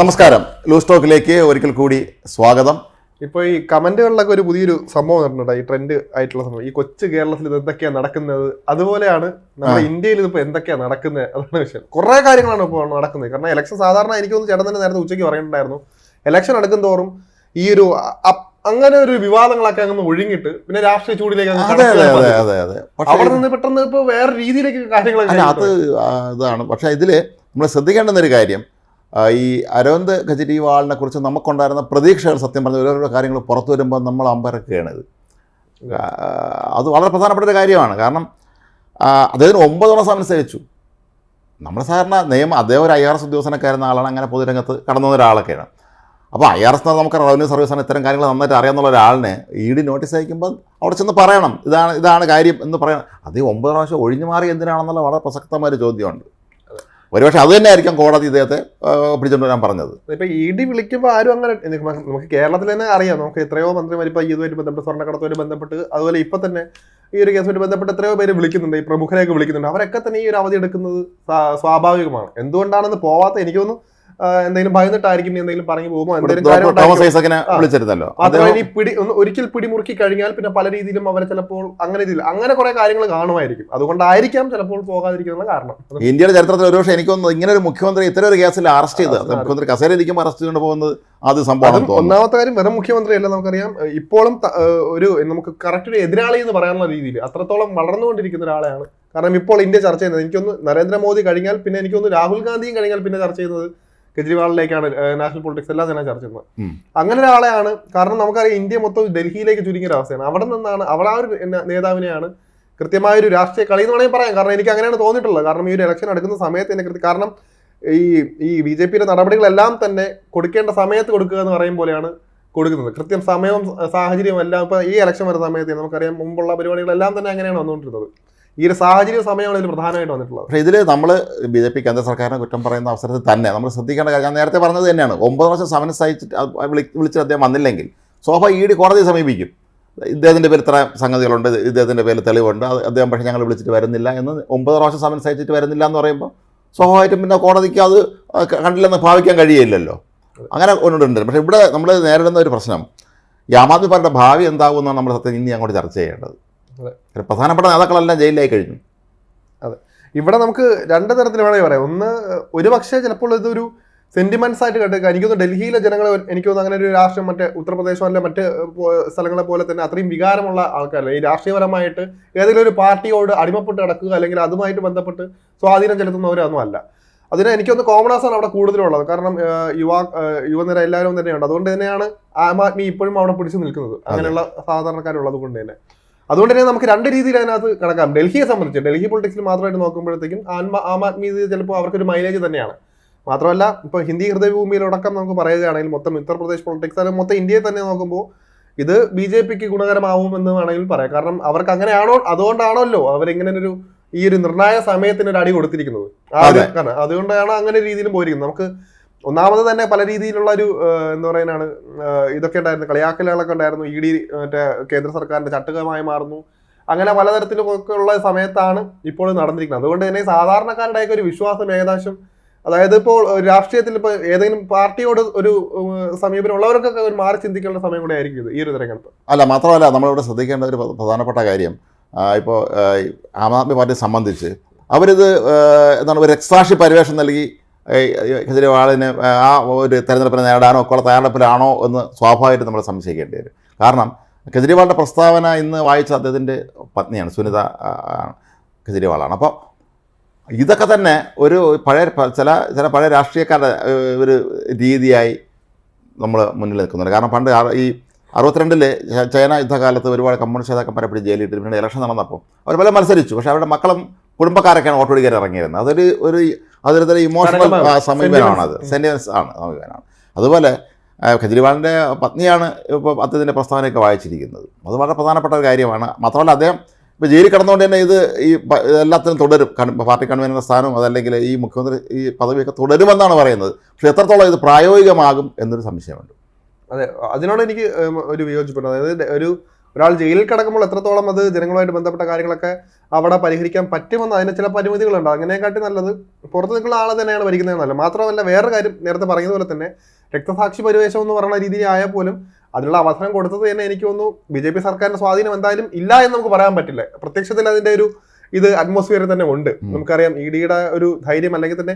നമസ്കാരം. ലൂസ് ടോക്കിലേക്ക് ഒരിക്കൽ കൂടി സ്വാഗതം. ഇപ്പൊ ഈ കമന്റുകളിലൊക്കെ ഒരു പുതിയൊരു സംഭവം നടന്നിട്ടുണ്ട് ഈ ട്രെൻഡ് ആയിട്ടുള്ള സംഭവം. ഈ കൊച്ചു കേരളത്തിൽ ഇത് എന്തൊക്കെയാ നടക്കുന്നത്? അതുപോലെയാണ് നമ്മുടെ ഇന്ത്യയിൽ ഇതിപ്പോ എന്തൊക്കെയാണ് നടക്കുന്നത്? അതാണ് വിഷയം. കുറേ കാര്യങ്ങളാണ് ഇപ്പോൾ നടക്കുന്നത്. കാരണം ഇലക്ഷൻ സാധാരണ എനിക്ക് തോന്നുന്നു ചേട്ടൻ തന്നെ നേരത്തെ ഉച്ചയ്ക്ക് പറയുന്നുണ്ടായിരുന്നു ഇലക്ഷൻ അടുക്കും തോറും ഈ ഒരു അങ്ങനെ ഒരു വിവാദങ്ങളൊക്കെ അങ്ങ് ഒഴുങ്ങിട്ട് പിന്നെ രാഷ്ട്രീയ ചൂടിലേക്ക് അവിടെ നിന്ന് പെട്ടെന്ന് ഇപ്പൊ വേറെ രീതിയിലേക്ക് കാര്യങ്ങളൊക്കെ അത് ഇതാണ്. പക്ഷേ ഇതിൽ നമ്മൾ ശ്രദ്ധിക്കേണ്ടുന്ന ഒരു കാര്യം ഈ അരവിന്ദ് കെജ്രിവാളിനെ കുറിച്ച് നമുക്കുണ്ടായിരുന്ന പ്രതീക്ഷകൾ സത്യം പറഞ്ഞ ഓരോരോ കാര്യങ്ങൾ പുറത്തു വരുമ്പോൾ നമ്മൾ അമ്പരക്കുകയാണ് ഇത്. അത് വളരെ പ്രധാനപ്പെട്ട ഒരു കാര്യമാണ്. കാരണം അദ്ദേഹത്തിന് ഒമ്പത് തവണ സമയം സേവിച്ചു നമ്മൾ സാധാരണ നിയമം അദ്ദേഹം ഒരു ഐ ആർ എസ് ഉദ്യോഗസ്ഥനൊക്കെയായിരുന്ന ആളാണ് അങ്ങനെ പൊതുരംഗത്ത് കടന്നു വന്ന ഒരാളൊക്കെയാണ്. അപ്പോൾ ഐ ആർ എസ് നമുക്ക് റവന്യൂ സർവീസാണ് ഇത്തരം കാര്യങ്ങൾ നന്നായിട്ട് അറിയാമെന്നുള്ള ഒരാളിനെ ഇ ഡി നോട്ടീസ് അയക്കുമ്പോൾ അവിടെ ചെന്ന് പറയണം. ഇതാണ് ഇതാണ് കാര്യം എന്ന് പറയണം. അത് ഒമ്പത് പ്രാവശ്യം ഒഴിഞ്ഞു മാറി എന്തിനാണെന്നുള്ള വളരെ പ്രസക്തമായ ഒരു ചോദ്യമുണ്ട്. ഒരുപക്ഷെ അത് തന്നെയായിരിക്കും കോടതി ഇദ്ദേഹത്തെ പിടിച്ചോണ്ട് വരാൻ പറഞ്ഞത്. ഇപ്പൊ ഇ ഡി വിളിക്കുമ്പോൾ ആരും അങ്ങനെ നമുക്ക് കേരളത്തിൽ തന്നെ അറിയാം. നമുക്ക് എത്രയോ മന്ത്രിമാർ ഇപ്പൊ ഇതുമായിട്ട് ബന്ധപ്പെട്ട് സ്വർണക്കടത്തുമായിട്ട് ബന്ധപ്പെട്ട് അതുപോലെ ഇപ്പൊ തന്നെ ഈ ഒരു കേസുമായിട്ട് ബന്ധപ്പെട്ട് എത്രയോ പേര് വിളിക്കുന്നുണ്ട് ഈ പ്രമുഖരെയൊക്കെ വിളിക്കുന്നുണ്ട്. അവരൊക്കെ തന്നെ ഈ ഒരു അവധി എടുക്കുന്നത് സ്വാഭാവികമാണ്. എന്തുകൊണ്ടാണെന്ന് പോവാത്ത എനിക്ക് തോന്നുന്നു എന്തെങ്കിലും ഭയന്നിട്ടായിരിക്കും എന്തെങ്കിലും പറഞ്ഞു പോകുമോ? എന്തെങ്കിലും പിടി ഒരിക്കൽ പിടിമുറുക്കി കഴിഞ്ഞാൽ പിന്നെ പല രീതിയിലും അവരെ ചിലപ്പോൾ അങ്ങനെ അങ്ങനെ കുറെ കാര്യങ്ങൾ കാണുമായിരിക്കും. അതുകൊണ്ടായിരിക്കാം ചിലപ്പോൾ പോകാതിരിക്കുന്ന കാരണം. ഇന്ത്യയുടെ ചരിത്രത്തിൽ ഒരുപക്ഷെ എനിക്കൊന്ന് ഇങ്ങനെ ഒരു മുഖ്യമന്ത്രി ഇത്തരം ഒരു കേസിൽ അറസ്റ്റ് ചെയ്ത് മുഖ്യമന്ത്രി കസേര ഇരിക്കുമ്പോൾ അറസ്റ്റ് ചെയ്തുകൊണ്ട് പോകുന്നത് അത് സംഭവം ഒന്നാമത്തെ കാര്യം വെറും മുഖ്യമന്ത്രിയല്ല നമുക്കറിയാം. ഇപ്പോഴും ഒരു നമുക്ക് കറക്റ്റ് ഒരു എതിരാളി എന്ന് പറയാനുള്ള രീതിയിൽ അത്രത്തോളം വളർന്നുകൊണ്ടിരിക്കുന്ന ഒരാളെയാണ്. കാരണം ഇപ്പോൾ ഇന്ത്യ ചർച്ച ചെയ്യുന്നത് എനിക്കൊന്ന് നരേന്ദ്രമോദി കഴിഞ്ഞാൽ പിന്നെ എനിക്കൊന്ന് രാഹുൽ ഗാന്ധിയും കഴിഞ്ഞാൽ പിന്നെ ചർച്ച ചെയ്യുന്നത് കെജ്രിവാളിലേക്കാണ് നാഷണൽ പൊളിറ്റിക്സ് എല്ലാം തന്നെ ചർച്ച ചെയ്യുന്നത്. അങ്ങനെ ഒരാളെയാണ് കാരണം നമുക്കറിയാം ഇന്ത്യ മൊത്തം ഡൽഹിയിലേക്ക് ചുരുങ്ങിയ ഒരു അവസ്ഥയാണ്. അവിടെ നിന്നാണ് അവിടെ ആ ഒരു നേതാവിനെയാണ് കൃത്യമായ ഒരു രാഷ്ട്രീയ കളി എന്ന് വേണമെങ്കിൽ പറയാം. കാരണം എനിക്ക് അങ്ങനെയാണ് തോന്നിയിട്ടുള്ളത്. കാരണം ഈ ഒരു ഇലക്ഷൻ എടുക്കുന്ന സമയത്ത് തന്നെ കൃത്യം കാരണം ഈ ഈ ബി ജെ പിയുടെ നടപടികളെല്ലാം തന്നെ കൊടുക്കേണ്ട സമയത്ത് കൊടുക്കുക എന്ന് പറയും പോലെയാണ് കൊടുക്കുന്നത്. കൃത്യം സമയവും സാഹചര്യവും എല്ലാം ഇപ്പൊ ഈ ഇലക്ഷൻ വരുന്ന സമയത്ത് നമുക്കറിയാം മുമ്പുള്ള പരിപാടികളെല്ലാം തന്നെ അങ്ങനെയാണ് വന്നുകൊണ്ടിരുന്നത്. ഈ ഒരു സാഹചര്യ സമയമാണ് ഇതിൽ പ്രധാനമായിട്ട് വന്നിട്ടുള്ളത്. പക്ഷേ ഇതിൽ നമ്മൾ ബി ജെ പി കേന്ദ്ര സർക്കാരിനെ കുറ്റം പറയുന്ന അവസരത്തിൽ തന്നെ നമ്മൾ ശ്രദ്ധിക്കേണ്ട കാര്യം ഞാൻ നേരത്തെ പറഞ്ഞത് തന്നെയാണ്. ഒമ്പത് വർഷം സമരം സഹിച്ചിട്ട് അത് വിളിച്ചിട്ട് അദ്ദേഹം വന്നില്ലെങ്കിൽ സോഫ ഇ ഡി കോടതിയെ സമീപിക്കും. ഇദ്ദേഹത്തിന്റെ പേരിൽ ഇത്ര സംഗതികളുണ്ട് ഇദ്ദേഹത്തിന്റെ പേരിൽ തെളിവുണ്ട് അത് അദ്ദേഹം പക്ഷേ ഞങ്ങൾ വിളിച്ചിട്ട് വരുന്നില്ല എന്ന് ഒമ്പത് പ്രാവശ്യം സമരം സഹിച്ചിട്ട് വരുന്നില്ല എന്ന് പറയുമ്പോൾ സ്വാഭാവികമായിട്ടും പിന്നെ കോടതിക്ക് അത് കണ്ടില്ലെന്ന് ഭാവിക്കാൻ കഴിയില്ലല്ലോ. അങ്ങനെ ഒന്നുണ്ട് പക്ഷേ ഇവിടെ നമ്മൾ നേരിടുന്ന ഒരു പ്രശ്നം ഈ ആം ആദ്മി പാർട്ടിയുടെ ഭാവി എന്താകുമെന്നാണ് നമ്മൾ സത്യം ഇനി അങ്ങോട്ട് ചർച്ച ചെയ്യേണ്ടത്. പ്രധാനപ്പെട്ട നേതാക്കളെല്ലാം ജയിലിലായി കഴിഞ്ഞു. അതെ. ഇവിടെ നമുക്ക് രണ്ട് തരത്തിൽ വേണമെങ്കിൽ പറയാം. ഒന്ന് ഒരു പക്ഷേ ചിലപ്പോൾ ഇതൊരു സെന്റിമെന്റ്സ് ആയിട്ട് കേട്ട് എനിക്കൊന്ന് ഡൽഹിയിലെ ജനങ്ങൾ എനിക്കൊന്ന് അങ്ങനെ ഒരു രാഷ്ട്രീയം മറ്റേ ഉത്തർപ്രദേശോ അല്ലെ മറ്റ് സ്ഥലങ്ങളെ പോലെ തന്നെ അത്രയും വികാരമുള്ള ആൾക്കാരല്ല? ഈ രാഷ്ട്രീയപരമായിട്ട് ഏതെങ്കിലും ഒരു പാർട്ടിയോട് അടിമപ്പെട്ട് കിടക്കുക അല്ലെങ്കിൽ അതുമായിട്ട് ബന്ധപ്പെട്ട് സ്വാധീനം ചെലുത്തുന്നവരൊന്നും അല്ല. അതിന് എനിക്കൊന്ന് ആണ് അവിടെ കൂടുതലുള്ളത്. കാരണം യുവാ യുവനിര എല്ലാവരും തന്നെയുണ്ട്. അതുകൊണ്ട് തന്നെയാണ് ആം ആദ്മി ഇപ്പോഴും അവിടെ പിടിച്ചു നിൽക്കുന്നത്. അങ്ങനെയുള്ള സാധാരണക്കാരുള്ളത് കൊണ്ട് തന്നെ. അതുകൊണ്ട് തന്നെ നമുക്ക് രണ്ട് രീതിയിൽ അതിനകത്ത് കണക്കാം ഡൽഹിയെ സംബന്ധിച്ച് ഡൽഹി പൊളിറ്റിക്സിൽ മാത്രമായിട്ട് നോക്കുമ്പോഴത്തേക്കും ആൻമ- ആം ആദ്മി ചിലപ്പോൾ അവർക്കൊരു മൈലേജ് തന്നെയാണ്. മാത്രമല്ല ഇപ്പോൾ ഹിന്ദി ഹൃദയഭൂമിയിലടക്കം നമുക്ക് പറയുകയാണെങ്കിൽ മൊത്തം ഉത്തർപ്രദേശ് പൊളിറ്റിക്സ് അല്ലെങ്കിൽ മൊത്തം ഇന്ത്യയെ തന്നെ നോക്കുമ്പോൾ ഇത് ബി ജെ പിക്ക് ഗുണകരമാവും എന്ന് വേണമെങ്കിൽ പറയാം. കാരണം അവർക്ക് അങ്ങനെയാണോ അതുകൊണ്ടാണല്ലോ അവരിങ്ങനെ ഒരു ഈ ഒരു നിർണായക സമയത്തിന് ഒരു അടി കൊടുത്തിരിക്കുന്നത്. അതുകൊണ്ടാണ് അങ്ങനെ രീതിയിലും പോയിരിക്കുന്നത്. നമുക്ക് ഒന്നാമത് തന്നെ പല രീതിയിലുള്ള ഒരു എന്താ പറയാനാണ് ഇതൊക്കെ ഉണ്ടായിരുന്നു. കളിയാക്കലുകളൊക്കെ ഉണ്ടായിരുന്നു. ഇ ഡി മറ്റേ കേന്ദ്ര സർക്കാരിന്റെ ചട്ടുകമായി മാറുന്നു. അങ്ങനെ പലതരത്തിലും ഒക്കെ ഉള്ള സമയത്താണ് ഇപ്പോൾ നടന്നിരിക്കുന്നത്. അതുകൊണ്ട് തന്നെ സാധാരണക്കാരുടെയൊക്കെ ഒരു വിശ്വാസം ഏകദേശം അതായത് ഇപ്പോൾ രാഷ്ട്രീയത്തിൽ ഇപ്പോൾ ഏതെങ്കിലും പാർട്ടിയോട് ഒരു സമീപനം ഉള്ളവർക്കൊക്കെ ഒരു മാറി ചിന്തിക്കേണ്ട സമയം കൂടെ ആയിരിക്കും ഇത് ഈ ഒരു തിരഞ്ഞെടുപ്പ്. അല്ല മാത്രമല്ല നമ്മളിവിടെ ശ്രദ്ധിക്കേണ്ട ഒരു പ്രധാനപ്പെട്ട കാര്യം ഇപ്പോൾ ആം ആദ്മി പാർട്ടിയെ സംബന്ധിച്ച് അവരിത് എന്താണ് ഒരു രക്സാക്ഷി പരിവേഷം നൽകി കെജ്രിവാളിന് ആ ഒരു തെരഞ്ഞെടുപ്പിനെ നേടാനോ ഒക്കെ തയ്യാറെടുപ്പിലാണോ എന്ന് സ്വാഭാവികമായിട്ടും നമ്മൾ സംശയിക്കേണ്ടി വരും. കാരണം കെജ്രിവാളിന്റെ പ്രസ്താവന ഇന്ന് വായിച്ച അദ്ദേഹത്തിന്റെ പത്നിയാണ് സുനിത കെജ്രിവാളാണ്. അപ്പോൾ ഇതൊക്കെ തന്നെ ഒരു പഴയ ചില ചില പഴയ രാഷ്ട്രീയക്കാരുടെ ഒരു രീതിയായി നമ്മൾ മുന്നിൽ നിൽക്കുന്നുണ്ട്. കാരണം പണ്ട് ഈ അറുപത്തിരണ്ടിൽ ച- ചൈന യുദ്ധകാലത്ത് ഒരുപാട് കമ്മ്യൂണിസ്റ്റ് നേതാക്കന്മാരെ പിടിച്ച് ജയിലിട്ട് പിന്നീട് ഇലക്ഷൻ നടന്നപ്പോൾ അവർ പല മത്സരിച്ചു. പക്ഷേ അവരുടെ മക്കളും കുടുംബക്കാരൊക്കെയാണ് വോട്ട് പിടിക്കാൻ ഇറങ്ങിയിരുന്നത്. അതൊരു ഒരു അതൊരു തരം ഇമോഷണൽ സമീപനമാണത് സമീപനമാണ് അത് Sentiments. സെന്റിമെൻസ് ആണ് സമീപനമാണ്. അതുപോലെ കെജ്രിവാളിന്റെ പത്നിയാണ് ഇപ്പോൾ അദ്ദേഹത്തിന്റെ പ്രസ്താവനയൊക്കെ വായിച്ചിരിക്കുന്നത്. അത് വളരെ പ്രധാനപ്പെട്ട ഒരു കാര്യമാണ്. മാത്രമല്ല അദ്ദേഹം ഇപ്പോൾ ജയിലിൽ കിടന്നുകൊണ്ട് തന്നെ ഇത് ഈ എല്ലാത്തിനും തുടരും. പാർട്ടി കൺവീനറുടെ സ്ഥാനവും അതല്ലെങ്കിൽ ഈ മുഖ്യമന്ത്രി ഈ പദവിയൊക്കെ തുടരുമെന്നാണ് പറയുന്നത്. പക്ഷേ എത്രത്തോളം ഇത് പ്രായോഗികമാകും എന്നൊരു സംശയമുണ്ട്. അതെ അതിനോട് എനിക്ക് ഒരു വിയോജിപ്പുണ്ട്. അതായത് ഒരു ഒരാൾ ജയിലിൽ കിടക്കുമ്പോൾ എത്രത്തോളം അത് ജനങ്ങളുമായിട്ട് ബന്ധപ്പെട്ട കാര്യങ്ങളൊക്കെ അവിടെ പരിഹരിക്കാൻ പറ്റുമെന്ന് അതിന് ചില പരിമിതികളുണ്ട്. അതിനെക്കാട്ടി നല്ലത് പുറത്ത് നിൽക്കുന്ന ആളെ തന്നെയാണ് ഭരിക്കുന്നത് നല്ലത് മാത്രമല്ല വേറെ കാര്യം നേരത്തെ പറഞ്ഞതുപോലെ തന്നെ രക്തസാക്ഷി പരിവേഷം എന്ന് പറയുന്ന രീതിയിൽ ആയാൽ പോലും അതിനുള്ള അവസരം കൊടുത്തത് തന്നെ എനിക്ക് തോന്നുന്നു ബി ജെ പി സർക്കാരിന്റെ സ്വാധീനം എന്തായാലും ഇല്ല എന്ന് നമുക്ക് പറയാൻ പറ്റില്ല. പ്രത്യക്ഷത്തിൽ അതിന്റെ ഒരു ഇത് അറ്റ്മോസ്ഫിയറിൽ തന്നെ ഉണ്ട്. നമുക്കറിയാം ഇ ഡിയുടെ ഒരു ധൈര്യം അല്ലെങ്കിൽ തന്നെ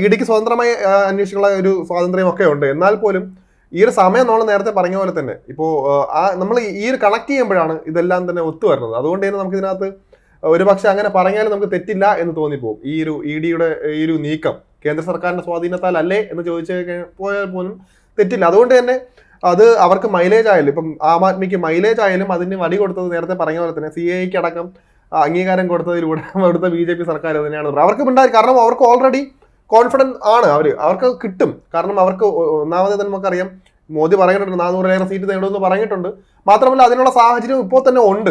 ഇ ഡിക്ക് സ്വതന്ത്രമായി അന്വേഷിക്കുന്ന അന്വേഷിക്കാനുള്ള ഒരു സ്വാതന്ത്ര്യം ഒക്കെ ഉണ്ട്. എന്നാൽ പോലും ഈ ഒരു സമയം നമ്മൾ നേരത്തെ പറഞ്ഞ പോലെ തന്നെ ഇപ്പോൾ ആ നമ്മൾ ഈ ഒരു കണക്ട് ചെയ്യുമ്പോഴാണ് ഇതെല്ലാം തന്നെ ഒത്തു വരുന്നത് അതുകൊണ്ട് തന്നെ നമുക്ക് ഇതിനകത്ത് ഒരു പക്ഷെ അങ്ങനെ പറഞ്ഞാലും നമുക്ക് തെറ്റില്ല എന്ന് തോന്നിപ്പോകും ഈ ഒരു ഇ ഡിയുടെ ഈ ഒരു നീക്കം കേന്ദ്ര സർക്കാരിന്റെ സ്വാധീനത്താൽ അല്ലേ എന്ന് ചോദിച്ചു പോയാൽ പോലും തെറ്റില്ല. അതുകൊണ്ട് തന്നെ അത് അവർക്ക് മൈലേജ് ആയാലും ഇപ്പം ആം ആദ്മിക്ക് മൈലേജ് ആയാലും അതിന് വടി കൊടുത്തത് നേരത്തെ പറഞ്ഞ പോലെ തന്നെ സി എക്ക് അടക്കം അംഗീകാരം കൊടുത്തതിലൂടെ അവിടുത്തെ ബി ജെ പി സർക്കാർ തന്നെയാണ്. അവർക്ക് ഉണ്ടായി കാരണം അവർക്ക് ഓൾറെഡി കോൺഫിഡൻസ് ആണ് അവർ അവർക്ക് കിട്ടും. കാരണം അവർക്ക് ഒന്നാമതേ നമുക്കറിയാം മോദി പറഞ്ഞിട്ടുണ്ട് നാനൂറിലേറെ സീറ്റ് നേടുമെന്ന് പറഞ്ഞിട്ടുണ്ട്. മാത്രമല്ല അതിനുള്ള സാഹചര്യം ഇപ്പോൾ തന്നെ ഉണ്ട്.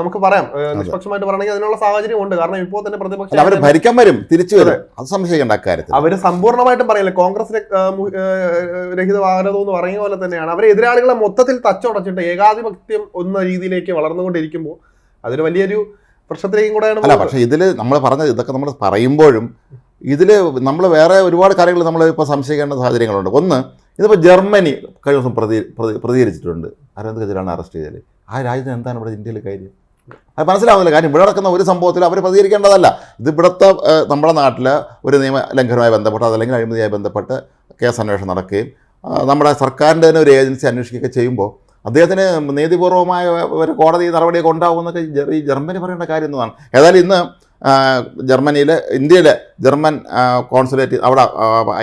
നമുക്ക് പറയാം. നിഷ്പക്ഷമായിട്ട് പറയണമെങ്കിൽ അതിനുള്ള സാഹചര്യം ഉണ്ട്. കാരണം ഇപ്പോൾ തന്നെ പ്രതിപക്ഷം അവർ ഭരിക്കാൻ വരും. തിരിച്ചു വരും. അത്. സംശയിക്കേണ്ട അക്കാര്യത്തിൽ. അവർ സമ്പൂർണമായിട്ടും പറയില്ല. കോൺഗ്രസ് രഹിത ഭാരതം എന്ന് പറയുന്ന പോലെ തന്നെയാണ്. അവർ എതിരാളികളെ മൊത്തത്തിൽ തച്ചുടച്ചിട്ട് ഏകാധിപത്യം എന്ന രീതിയിലേക്ക് വളർന്നുകൊണ്ടിരിക്കുമ്പോൾ അതൊരു വലിയൊരു പ്രശ്നത്തിലേക്കും കൂടെയാണ് അല്ല പക്ഷേ ഇതിൽ നമ്മൾ പറഞ്ഞത് ഇതൊക്കെ നമ്മൾ പറയുമ്പോഴും ഇതിൽ നമ്മൾ വേറെ ഒരുപാട് കാര്യങ്ങൾ നമ്മൾ ഇപ്പോൾ സംശയിക്കേണ്ട സാഹചര്യങ്ങളുണ്ട്. ഒന്ന് ഇതിപ്പോൾ ജർമ്മനി കഴിഞ്ഞ ദിവസം പ്രതി പ്രതി- പ്രതികരിച്ചിട്ടുണ്ട്. അരവിന്ദ് കെജ്രിവാളിനെ അറസ്റ്റ് ചെയ്തത് ആ രാജ്യത്തിന് എന്താണ് ഇവിടെ ഇന്ത്യയിൽ കാര്യം? അത് മനസ്സിലാവുന്നില്ല. കാര്യം ഇവിടെ നടക്കുന്ന ഒരു സംഭവത്തിൽ അവർ പ്രതികരിക്കേണ്ടതല്ല. ഇത് ഇവിടുത്തെ നമ്മുടെ നാട്ടിൽ ഒരു നിയമ ലംഘനവുമായി ബന്ധപ്പെട്ട് അതല്ലെങ്കിൽ അഴിമതിയായി ബന്ധപ്പെട്ട് കേസ് അന്വേഷണം നടക്കുകയും നമ്മുടെ സർക്കാരിന്റെ തന്നെ ഒരു ഏജൻസി അന്വേഷിക്കുകയൊക്കെ ചെയ്യുമ്പോൾ അദ്ദേഹത്തിന് നീതിപൂർവമായ ഒരു കോടതി നടപടിയൊക്കെ ഉണ്ടാകുമെന്നൊക്കെ ഈ ജർമ്മനി പറയേണ്ട കാര്യം എന്നതാണ് ഏതായാലും ഇന്ന് ജർമ്മനിയിലെ ഇന്ത്യയിലെ ജർമ്മൻ കോൺസുലേറ്റ് അവിടെ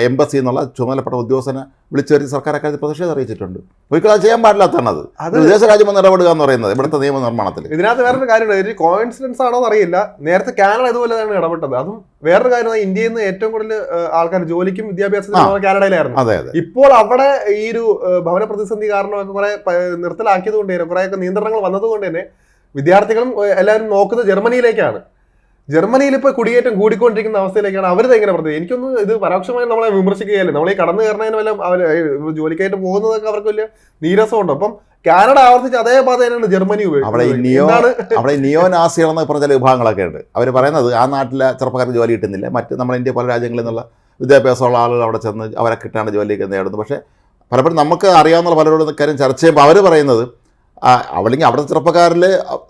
എംബസി എന്നുള്ള ചുമതലപ്പെട്ട ഉദ്യോഗസ്ഥനെ വിളിച്ചു വരുത്തി സർക്കാർ അക്കാര്യത്തിൽ പ്രതിഷേധം അറിയിച്ചിട്ടുണ്ട്. ഒരിക്കലും അത് ചെയ്യാൻ പാടില്ലാത്തതാണ് അത്. വിദേശ രാജ്യം വന്ന് ഇടപെടുക എന്ന് പറയുന്നത് ഇവിടുത്തെ നിയമനിർമ്മാണത്തിൽ ഇതിനകത്ത് വേറൊരു കാര്യമുണ്ട് ഒരു കോയിൻസിഡൻസ് ആണോ എന്നറിയില്ല നേരത്തെ കാനഡ ഇതുപോലെ തന്നെ ഇടപെട്ടത്. അതും വേറൊരു കാര്യം ഇന്ത്യയിൽ നിന്ന് ഏറ്റവും കൂടുതൽ ആൾക്കാർ ജോലിക്കും വിദ്യാഭ്യാസത്തിനും. കാനഡയിലായിരുന്നു. അതെ അതെ. ഇപ്പോൾ അവിടെ ഈ ഒരു ഭവന പ്രതിസന്ധി കാരണമൊക്കെ കുറെ നിർത്തലാക്കിയത് കൊണ്ട് തന്നെ കുറേയൊക്കെ നിയന്ത്രണങ്ങൾ വന്നത് കൊണ്ട് തന്നെ വിദ്യാർത്ഥികളും എല്ലാവരും നോക്കുന്നത് ജർമ്മനിയിലേക്കാണ്. ജർമ്മനിയിൽ ഇപ്പോൾ കുടിയേറ്റം കൂടിക്കൊണ്ടിരിക്കുന്ന അവസ്ഥയിലേക്കാണ് അവർ എങ്ങനെ പറഞ്ഞത് എനിക്കൊന്ന് ഇത് പരോക്ഷമായി നമ്മളെ വിമർശിക്കുകയല്ലേ? നമ്മൾ ഈ കടന്നു കയറുന്നതിന് വല്ല അവർ ജോലിക്കായിട്ട് പോകുന്നതൊക്കെ അവർക്ക് വലിയ നീരസമുണ്ട്. അപ്പം കാനഡ ആവർത്തിച്ച് അതേ പാത തന്നെയാണ് ജർമ്മനി അവിടെ നിയോ അവിടെ നിയോ നാസികളെന്ന് പറഞ്ഞ ചില വിഭാഗങ്ങളൊക്കെ ഉണ്ട്. അവർ പറയുന്നത് ആ നാട്ടിലെ ചെറുപ്പക്കാർക്ക് ജോലി കിട്ടുന്നില്ല. മറ്റ് നമ്മുടെ ഇന്ത്യ പല രാജ്യങ്ങളിൽ നിന്നുള്ള വിദ്യാഭ്യാസമുള്ള ആളുകൾ അവിടെ ചെന്ന് അവരെ കിട്ടാണ്ട് ജോലിയൊക്കെ നേടുന്നത് പക്ഷേ പലപ്പോഴും നമുക്ക് അറിയാവുന്ന പലരോടും കാര്യം ചർച്ച ചെയ്യുമ്പോൾ അവർ പറയുന്നത് ആ, അവിടെ അവിടുത്തെ ചെറുപ്പക്കാരിൽ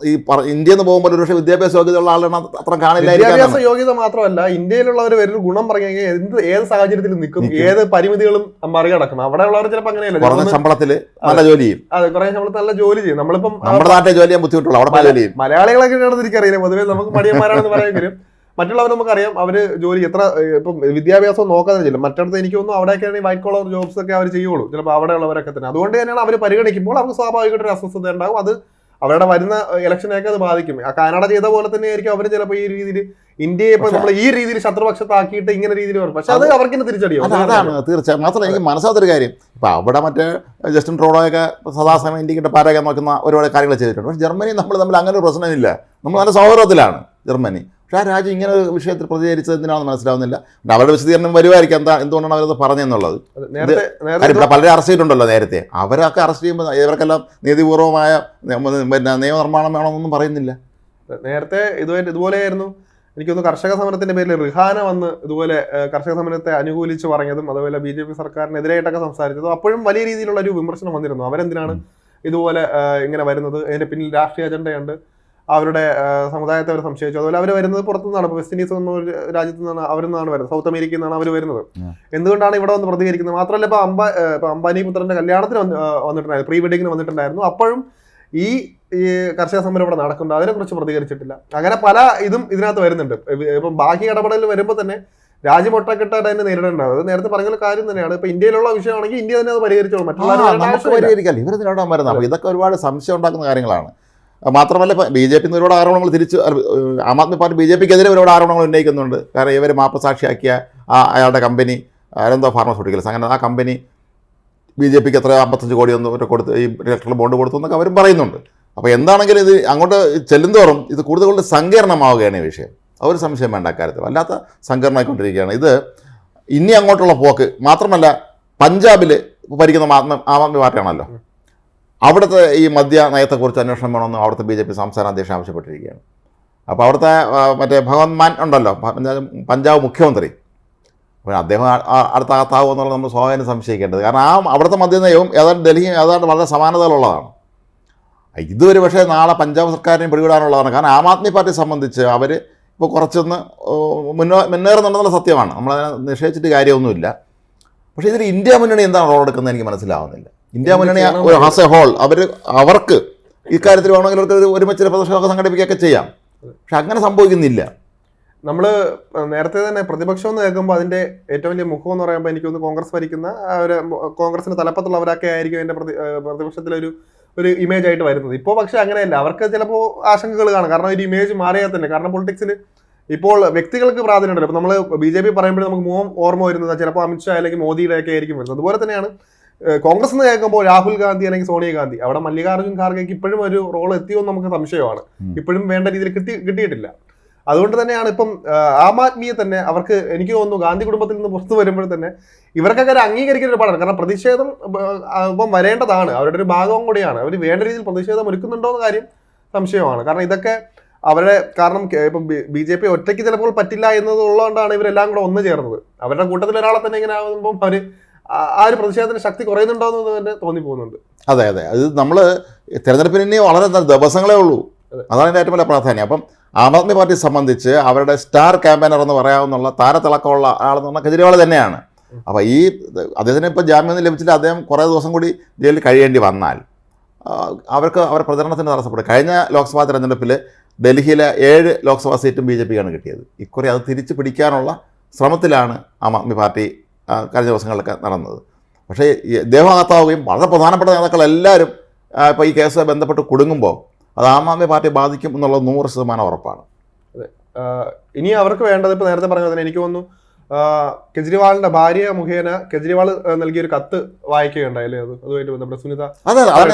ഈ പറ- ഇന്ത്യയിൽ നിന്ന് പോകുമ്പോൾ ഒരുപക്ഷെ വിദ്യാഭ്യാസ യോഗ്യതയുള്ള ആളാണ് അത്ര കാണില്ല വിദ്യാഭ്യാസ യോഗ്യത മാത്രമല്ല ഇന്ത്യയിലുള്ളവർ ഒരു ഗുണം പറഞ്ഞു കഴിഞ്ഞാൽ എന്ത് ഏത് സാഹചര്യത്തിലും നിൽക്കും. ഏത് പരിമിതികളും മറികടക്കും. അവിടെ ഉള്ളവർ ചിലപ്പോൾ അങ്ങനെയല്ല. കുറഞ്ഞ ശമ്പളത്തിൽ നല്ല ജോലി ചെയ്യും അതെ കുറേ ശമ്പളത്തിൽ നല്ല ജോലി ചെയ്യും. നമ്മളിപ്പം നമ്മുടെ നാട്ടിലെ ജോലി ചെയ്യാൻ ബുദ്ധിമുട്ടുള്ള അവിടെ ജോലി ചെയ്യും. മലയാളികളൊക്കെ എനിക്കറിയില്ല. പൊതുവെ നമുക്ക് മടിയന്മാരാണെന്ന് പറയാമെങ്കിലും മറ്റുള്ളവർ നമുക്കറിയാം അവർ ജോലി എത്ര ഇപ്പം വിദ്യാഭ്യാസം നോക്കാതെ ചെയ്യില്ല. മറ്റടുത്ത് എനിക്ക് തോന്നുന്നു അവിടെയൊക്കെയാണ് വൈറ്റ് കോളർ ജോബ്സ് ഒക്കെ അവർ ചെയ്യുള്ളൂ. ചിലപ്പോൾ അവിടെ ഉള്ളവരൊക്കെ തന്നെ. അതുകൊണ്ട് തന്നെയാണ് അവർ പരിഗണിക്കുമ്പോൾ അവർക്ക് സ്വാഭാവികമായിട്ട് ഒരു അസ്വസ്ഥത ഉണ്ടാകും. അത് അവരുടെ വരുന്ന ഇലക്ഷനെയൊക്കെ അത് ബാധിക്കും. ആ കാനഡ ചെയ്ത പോലെ തന്നെ ആയിരിക്കും അവർ ചിലപ്പോൾ ഈ രീതിയിൽ ഇന്ത്യയെ ഇപ്പൊ നമ്മൾ ഈ രീതിയിൽ ശത്രുപക്ഷത്താക്കിയിട്ട് ഇങ്ങനെ രീതിയിൽ വരും. പക്ഷെ അത് അവർക്ക് തിരിച്ചടിയും അതാണ് തീർച്ചയായും. മാത്രമല്ല എനിക്ക് മനസ്സിലാത്തൊരു കാര്യം. ഇപ്പം അവിടെ മറ്റേ ജസ്റ്റിൻ ട്രോഡോയൊക്കെ സദാസമയം ഇന്ത്യക്കിട്ട് പാരൊക്കെ നോക്കുന്ന ഒരുപാട് കാര്യങ്ങൾ ചെയ്തിട്ടുണ്ട്. പക്ഷെ ജർമ്മനി നമ്മൾ തമ്മിൽ അങ്ങനെ ഒരു പ്രശ്നമില്ല. നമ്മൾ നല്ല സൗഹൃദത്തിലാണ് ജർമ്മനി. പക്ഷേ ആ രാജ്യം ഇങ്ങനെ ഒരു വിഷയത്തിൽ പ്രതികരിച്ചത് എന്തിനാണെന്ന് മനസ്സിലാവുന്നില്ല. അവരുടെ വിശദീകരണം വരുമായിരിക്കും. എന്താ എന്തുകൊണ്ടാണ് അവരത് പറഞ്ഞെന്നുള്ളത് ഇവിടെ പലരെ അറസ്റ്റ് ചെയ്തിട്ടുണ്ടല്ലോ നേരത്തെ. അവരൊക്കെ അറസ്റ്റ് ചെയ്യുമ്പോൾ ഇവർക്കെല്ലാം നീതിപൂർവമായ പിന്നെ നിയമനിർമ്മാണം വേണമെന്നൊന്നും പറയുന്നില്ല. നേരത്തെ ഇതുമായിട്ട് ഇതുപോലെയായിരുന്നു. എനിക്കൊന്ന് കർഷക സമരത്തിന്റെ പേരിൽ റിഹാന വന്ന് ഇതുപോലെ കർഷക സമരത്തെ അനുകൂലിച്ച് പറഞ്ഞതും അതുപോലെ ബി ജെ പി സർക്കാരിനെതിരായിട്ടൊക്കെ സംസാരിച്ചതും അപ്പോഴും വലിയ രീതിയിലുള്ള ഒരു വിമർശനം വന്നിരുന്നു. അവരെന്തിനാണ് ഇതുപോലെ ഇങ്ങനെ വരുന്നത്? അതിന്റെ പിന്നിൽ രാഷ്ട്രീയ അജണ്ടയുണ്ട്. അവരുടെ സമുദായത്തെ അവർ സംശയിച്ചു. അതുപോലെ അവർ വരുന്നത് പുറത്തുനിന്നാണ്. വെസ്റ്റ് ഇൻഡീസ് എന്ന ഒരു രാജ്യത്തു നിന്നാണ് അവരിൽ നിന്നാണ് വരുന്നത്. സൗത്ത് അമേരിക്കയിൽ നിന്നാണ് അവർ വരുന്നത്. എന്തുകൊണ്ടാണ് ഇവിടെ വന്ന് പ്രതികരിക്കുന്നത്? മാത്രമല്ല ഇപ്പൊ അംബ ഇപ്പൊ അംബാനി പുത്രന്റെ കല്യാണത്തിന് വന്ന്- വന്നിട്ടുണ്ടായിരുന്നു. പ്രീ വെഡിങ്ങിന് വന്നിട്ടുണ്ടായിരുന്നു. അപ്പോഴും ഈ ഈ കർഷക സമരം ഇവിടെ നടക്കുന്നുണ്ട്. അതിനെക്കുറിച്ച് പ്രതികരിച്ചിട്ടില്ല. അങ്ങനെ പല ഇതും ഇതിനകത്ത് വരുന്നുണ്ട്. ഇപ്പ- ബാക്കി ഇടപെടൽ വരുമ്പോൾ തന്നെ രാജ്യമൊട്ടക്കെട്ടായിട്ട് അതിനെ നേരിടേണ്ടത് അത് നേരത്തെ പറഞ്ഞ കാര്യം തന്നെയാണ്. ഇപ്പൊ ഇന്ത്യയിലുള്ള വിഷയമാണെങ്കിൽ ഇന്ത്യ തന്നെ അത് പരിഹരിച്ചോളും. മറ്റുള്ള നമുക്ക് പരിഹരിക്കാം. വരുന്നത് ഇതൊക്കെ ഒരുപാട് സംശയം ഉണ്ടാക്കുന്ന കാര്യങ്ങളാണ്. മാത്രമല്ല ഇപ്പം ബി ജെ പി ഒരുപാട് ആരോപണങ്ങൾ തിരിച്ച് Aam Aadmi party B J പിക്കെതിരെ ഒരുപാട് ആരോപണങ്ങൾ ഉന്നയിക്കുന്നുണ്ട്. കാരണം ഇവർ മാപ്പ് സാക്ഷിയാക്കിയ ആ അയാളുടെ കമ്പനി ആരെന്തോ ഫാർമസ്യൂട്ടിക്കൽസ് അങ്ങനെ ആ കമ്പനി ബി ജെ പിക്ക് എത്ര അമ്പത്തഞ്ച് കോടി ഒന്നും കൊടുത്ത് ഈ ഇലക്ട്രൽ ബോണ്ട് കൊടുത്തു എന്നൊക്കെ അവരും പറയുന്നുണ്ട്. അപ്പോൾ എന്താണെങ്കിലും ഇത് അങ്ങോട്ട് ചെല്ലുന്തോറും ഇത് കൂടുതൽ കൂടുതൽ സങ്കീർണമാവുകയാണ് ഈ വിഷയം. ഒരു സംശയം വേണ്ട അക്കാര്യത്തിൽ. വല്ലാത്ത സങ്കീർണമായിക്കൊണ്ടിരിക്കുകയാണ്. ഇത് ഇനി അങ്ങോട്ടുള്ള പോക്ക് മാത്രമല്ല പഞ്ചാബിൽ ഭരിക്കുന്ന ആം ആദ്മി പാർട്ടിയാണല്ലോ. അവിടുത്തെ ഈ മദ്യ നയത്തെക്കുറിച്ച് അന്വേഷണം വേണമെന്ന് അവിടുത്തെ ബി ജെ പി സംസ്ഥാന അധ്യക്ഷൻ ആവശ്യപ്പെട്ടിരിക്കുകയാണ്. അപ്പോൾ അവിടുത്തെ മറ്റേ ഭഗവന്ത് മാൻ ഉണ്ടല്ലോ പഞ്ചാബ് മുഖ്യമന്ത്രി. അപ്പോൾ അദ്ദേഹം ആ- ആ- അടുത്ത അകത്താവും എന്നുള്ളത് നമ്മൾ സ്വാഭാവികം സംശയിക്കേണ്ടത്. കാരണം ആ അവിടുത്തെ മദ്യനയവും ഏതാണ്ട് ഡൽഹിയും ഏതാണ്ട് വളരെ സമാനതകളുള്ളതാണ്. ഇതൊരു പക്ഷേ നാളെ പഞ്ചാബ് സർക്കാരിനെ പിടിവിടാനുള്ളതാണ് കാരണം ആം ആദ്മി പാർട്ടിയെ സംബന്ധിച്ച് അവർ ഇപ്പോൾ കുറച്ചൊന്ന് മുന്നോ മുന്നേറുന്നുണ്ടെന്നുള്ള സത്യമാണ്. നമ്മളതിനെ നിഷേധിച്ചിട്ട് കാര്യമൊന്നുമില്ല. പക്ഷേ ഇതിൽ ഇന്ത്യ മുന്നണി എന്താണ് റോൾ എടുക്കുന്നത് എനിക്ക് മനസ്സിലാവുന്നില്ല. ഇന്ത്യ മുന്നണി ഒരു ഹാസ് എ ഹോൾ. അവർ അവർക്ക് ഇക്കാര്യത്തിൽ വേണമെങ്കിൽ അവർക്ക് ഒരു ഒരുമിച്ച് പ്രദർശനമൊക്കെ സംഘടിപ്പിക്കുകയൊക്കെ ചെയ്യാം. പക്ഷെ അങ്ങനെ സംഭവിക്കുന്നില്ല. നമ്മൾ നേരത്തെ തന്നെ പ്രതിപക്ഷം എന്ന് കേൾക്കുമ്പോൾ അതിന്റെ ഏറ്റവും വലിയ മുഖം എന്ന് പറയുമ്പോൾ എനിക്ക് തോന്നുന്നു കോൺഗ്രസ് ഭരിക്കുന്ന ഒരു കോൺഗ്രസിന്റെ തലപ്പത്തുള്ളവരൊക്കെ ആയിരിക്കും അതിന്റെ പ്രതി ഒരു പ്രതിപക്ഷത്തിലൊരു ഒരു ഇമേജ് ആയിട്ട് വരുന്നത്. ഇപ്പോൾ പക്ഷെ അങ്ങനെയല്ല. അവർക്ക് ചിലപ്പോൾ ആശങ്കകൾ കാണും. കാരണം ഒരു ഇമേജ് മാറിയാൽ തന്നെ. കാരണം പൊളിറ്റിക്സിൽ ഇപ്പോൾ വ്യക്തികൾക്ക് പ്രാധാന്യമുണ്ടല്ലോ. ഇപ്പോൾ നമ്മൾ ബി ജെ പി പറയുമ്പോൾ നമുക്ക് മുഖം ഓർമ്മ വരുന്നത് ചിലപ്പോൾ അമിത്ഷാ അല്ലെങ്കിൽ മോദിയുടെ ഒക്കെ ആയിരിക്കും വരുന്നത്. അതുപോലെ തന്നെയാണ് കോൺഗ്രസ് എന്ന് കേൾക്കുമ്പോൾ രാഹുൽ ഗാന്ധി അല്ലെങ്കിൽ സോണിയാഗാന്ധി അവിടെ മല്ലികാർജുൻ ഖാർഗെക്ക് ഇപ്പോഴും ഒരു റോൾ എത്തിയോ എന്ന് നമുക്ക് സംശയമാണ്. ഇപ്പോഴും വേണ്ട രീതിയിൽ കിട്ടി കിട്ടിയിട്ടില്ല. അതുകൊണ്ട് തന്നെയാണ് ഇപ്പം ആ, ആദ്മിയെ തന്നെ അവർക്ക് എനിക്ക് തോന്നുന്നു ഗാന്ധി കുടുംബത്തിൽ നിന്ന് പുറത്തു വരുമ്പോൾ തന്നെ ഇവർക്കൊക്കെ ഒരു അംഗീകരിക്കുന്ന ഒരു പാടാണ്. കാരണം പ്രതിഷേധം ഇപ്പം വരേണ്ടതാണ്. അവരുടെ ഒരു ഭാഗവും കൂടിയാണ്. അവർ വേണ്ട രീതിയിൽ പ്രതിഷേധം ഒരുക്കുന്നുണ്ടോ എന്ന കാര്യം സംശയമാണ്. കാരണം ഇതൊക്കെ അവരുടെ കാരണം ഇപ്പം ബി ജെ പി ഒറ്റയ്ക്ക് ചിലപ്പോൾ പറ്റില്ല എന്നതുള്ളതുകൊണ്ടാണ് ഇവരെല്ലാം കൂടെ ഒന്ന് ചേർന്നത്. അവരുടെ കൂട്ടത്തിൽ ഒരാളെ തന്നെ ഇങ്ങനെ ആകുമ്പോൾ അവർ ആ ഒരു പ്രതിഷേധത്തിന് ശക്തി കുറയുന്നുണ്ടോ എന്ന് തന്നെ തോന്നിപ്പോകുന്നുണ്ട്. അതെ അതെ. അത് നമ്മൾ തിരഞ്ഞെടുപ്പിന് ഇനി വളരെ ദിവസങ്ങളേ ഉള്ളൂ. അതാണ് എന്റെ ഏറ്റവും വലിയ പ്രാധാന്യം. അപ്പം ആം ആദ്മി പാർട്ടിയെ സംബന്ധിച്ച് അവരുടെ സ്റ്റാർ ക്യാമ്പയിനർ എന്ന് പറയാവുന്ന താരത്തിളക്കമുള്ള ആളെന്ന് പറഞ്ഞാൽ കെജ്രിവാൾ തന്നെയാണ്. അപ്പോൾ ഈ അദ്ദേഹത്തിന് ഇപ്പോൾ ജാമ്യം ലഭിച്ചിട്ട് അദ്ദേഹം കുറേ ദിവസം കൂടി ജയിലിൽ കഴിയേണ്ടി വന്നാൽ അവർക്ക് അവരുടെ പ്രചരണത്തിന് തടസ്സപ്പെടും. കഴിഞ്ഞ ലോക്സഭാ തെരഞ്ഞെടുപ്പിൽ ഡൽഹിയിലെ ഏഴ് ലോക്സഭാ സീറ്റും ബി ജെ പിക്കാണ് കിട്ടിയത്. ഇക്കുറി അത് തിരിച്ചു പിടിക്കാനുള്ള ശ്രമത്തിലാണ് ആം ആദ്മി പാർട്ടി കഴിഞ്ഞ ദിവസങ്ങളിലൊക്കെ നടന്നത്. പക്ഷേ ഈ ഇദ്ദേഹം വളരെ പ്രധാനപ്പെട്ട നേതാക്കളെല്ലാവരും ഇപ്പോൾ ഈ കേസ് ബന്ധപ്പെട്ട് കുടുങ്ങുമ്പോൾ അത് ആം ആദ്മി പാർട്ടി ബാധിക്കും എന്നുള്ളത് നൂറ് ശതമാനം ഉറപ്പാണ്. അതെ. ഇനി അവർക്ക് വേണ്ടത് ഇപ്പോൾ നേരത്തെ പറഞ്ഞതിന് എനിക്ക് തോന്നുന്നു കെജ്രിവാളിന്റെ ഭാര്യ മുഖേന കെജ്രിവാൾ നൽകിയ ഒരു കത്ത് വായിക്കുകയുണ്ടായി അല്ലേ അത് അതുമായിട്ട് ബന്ധപ്പെട്ട സുനിത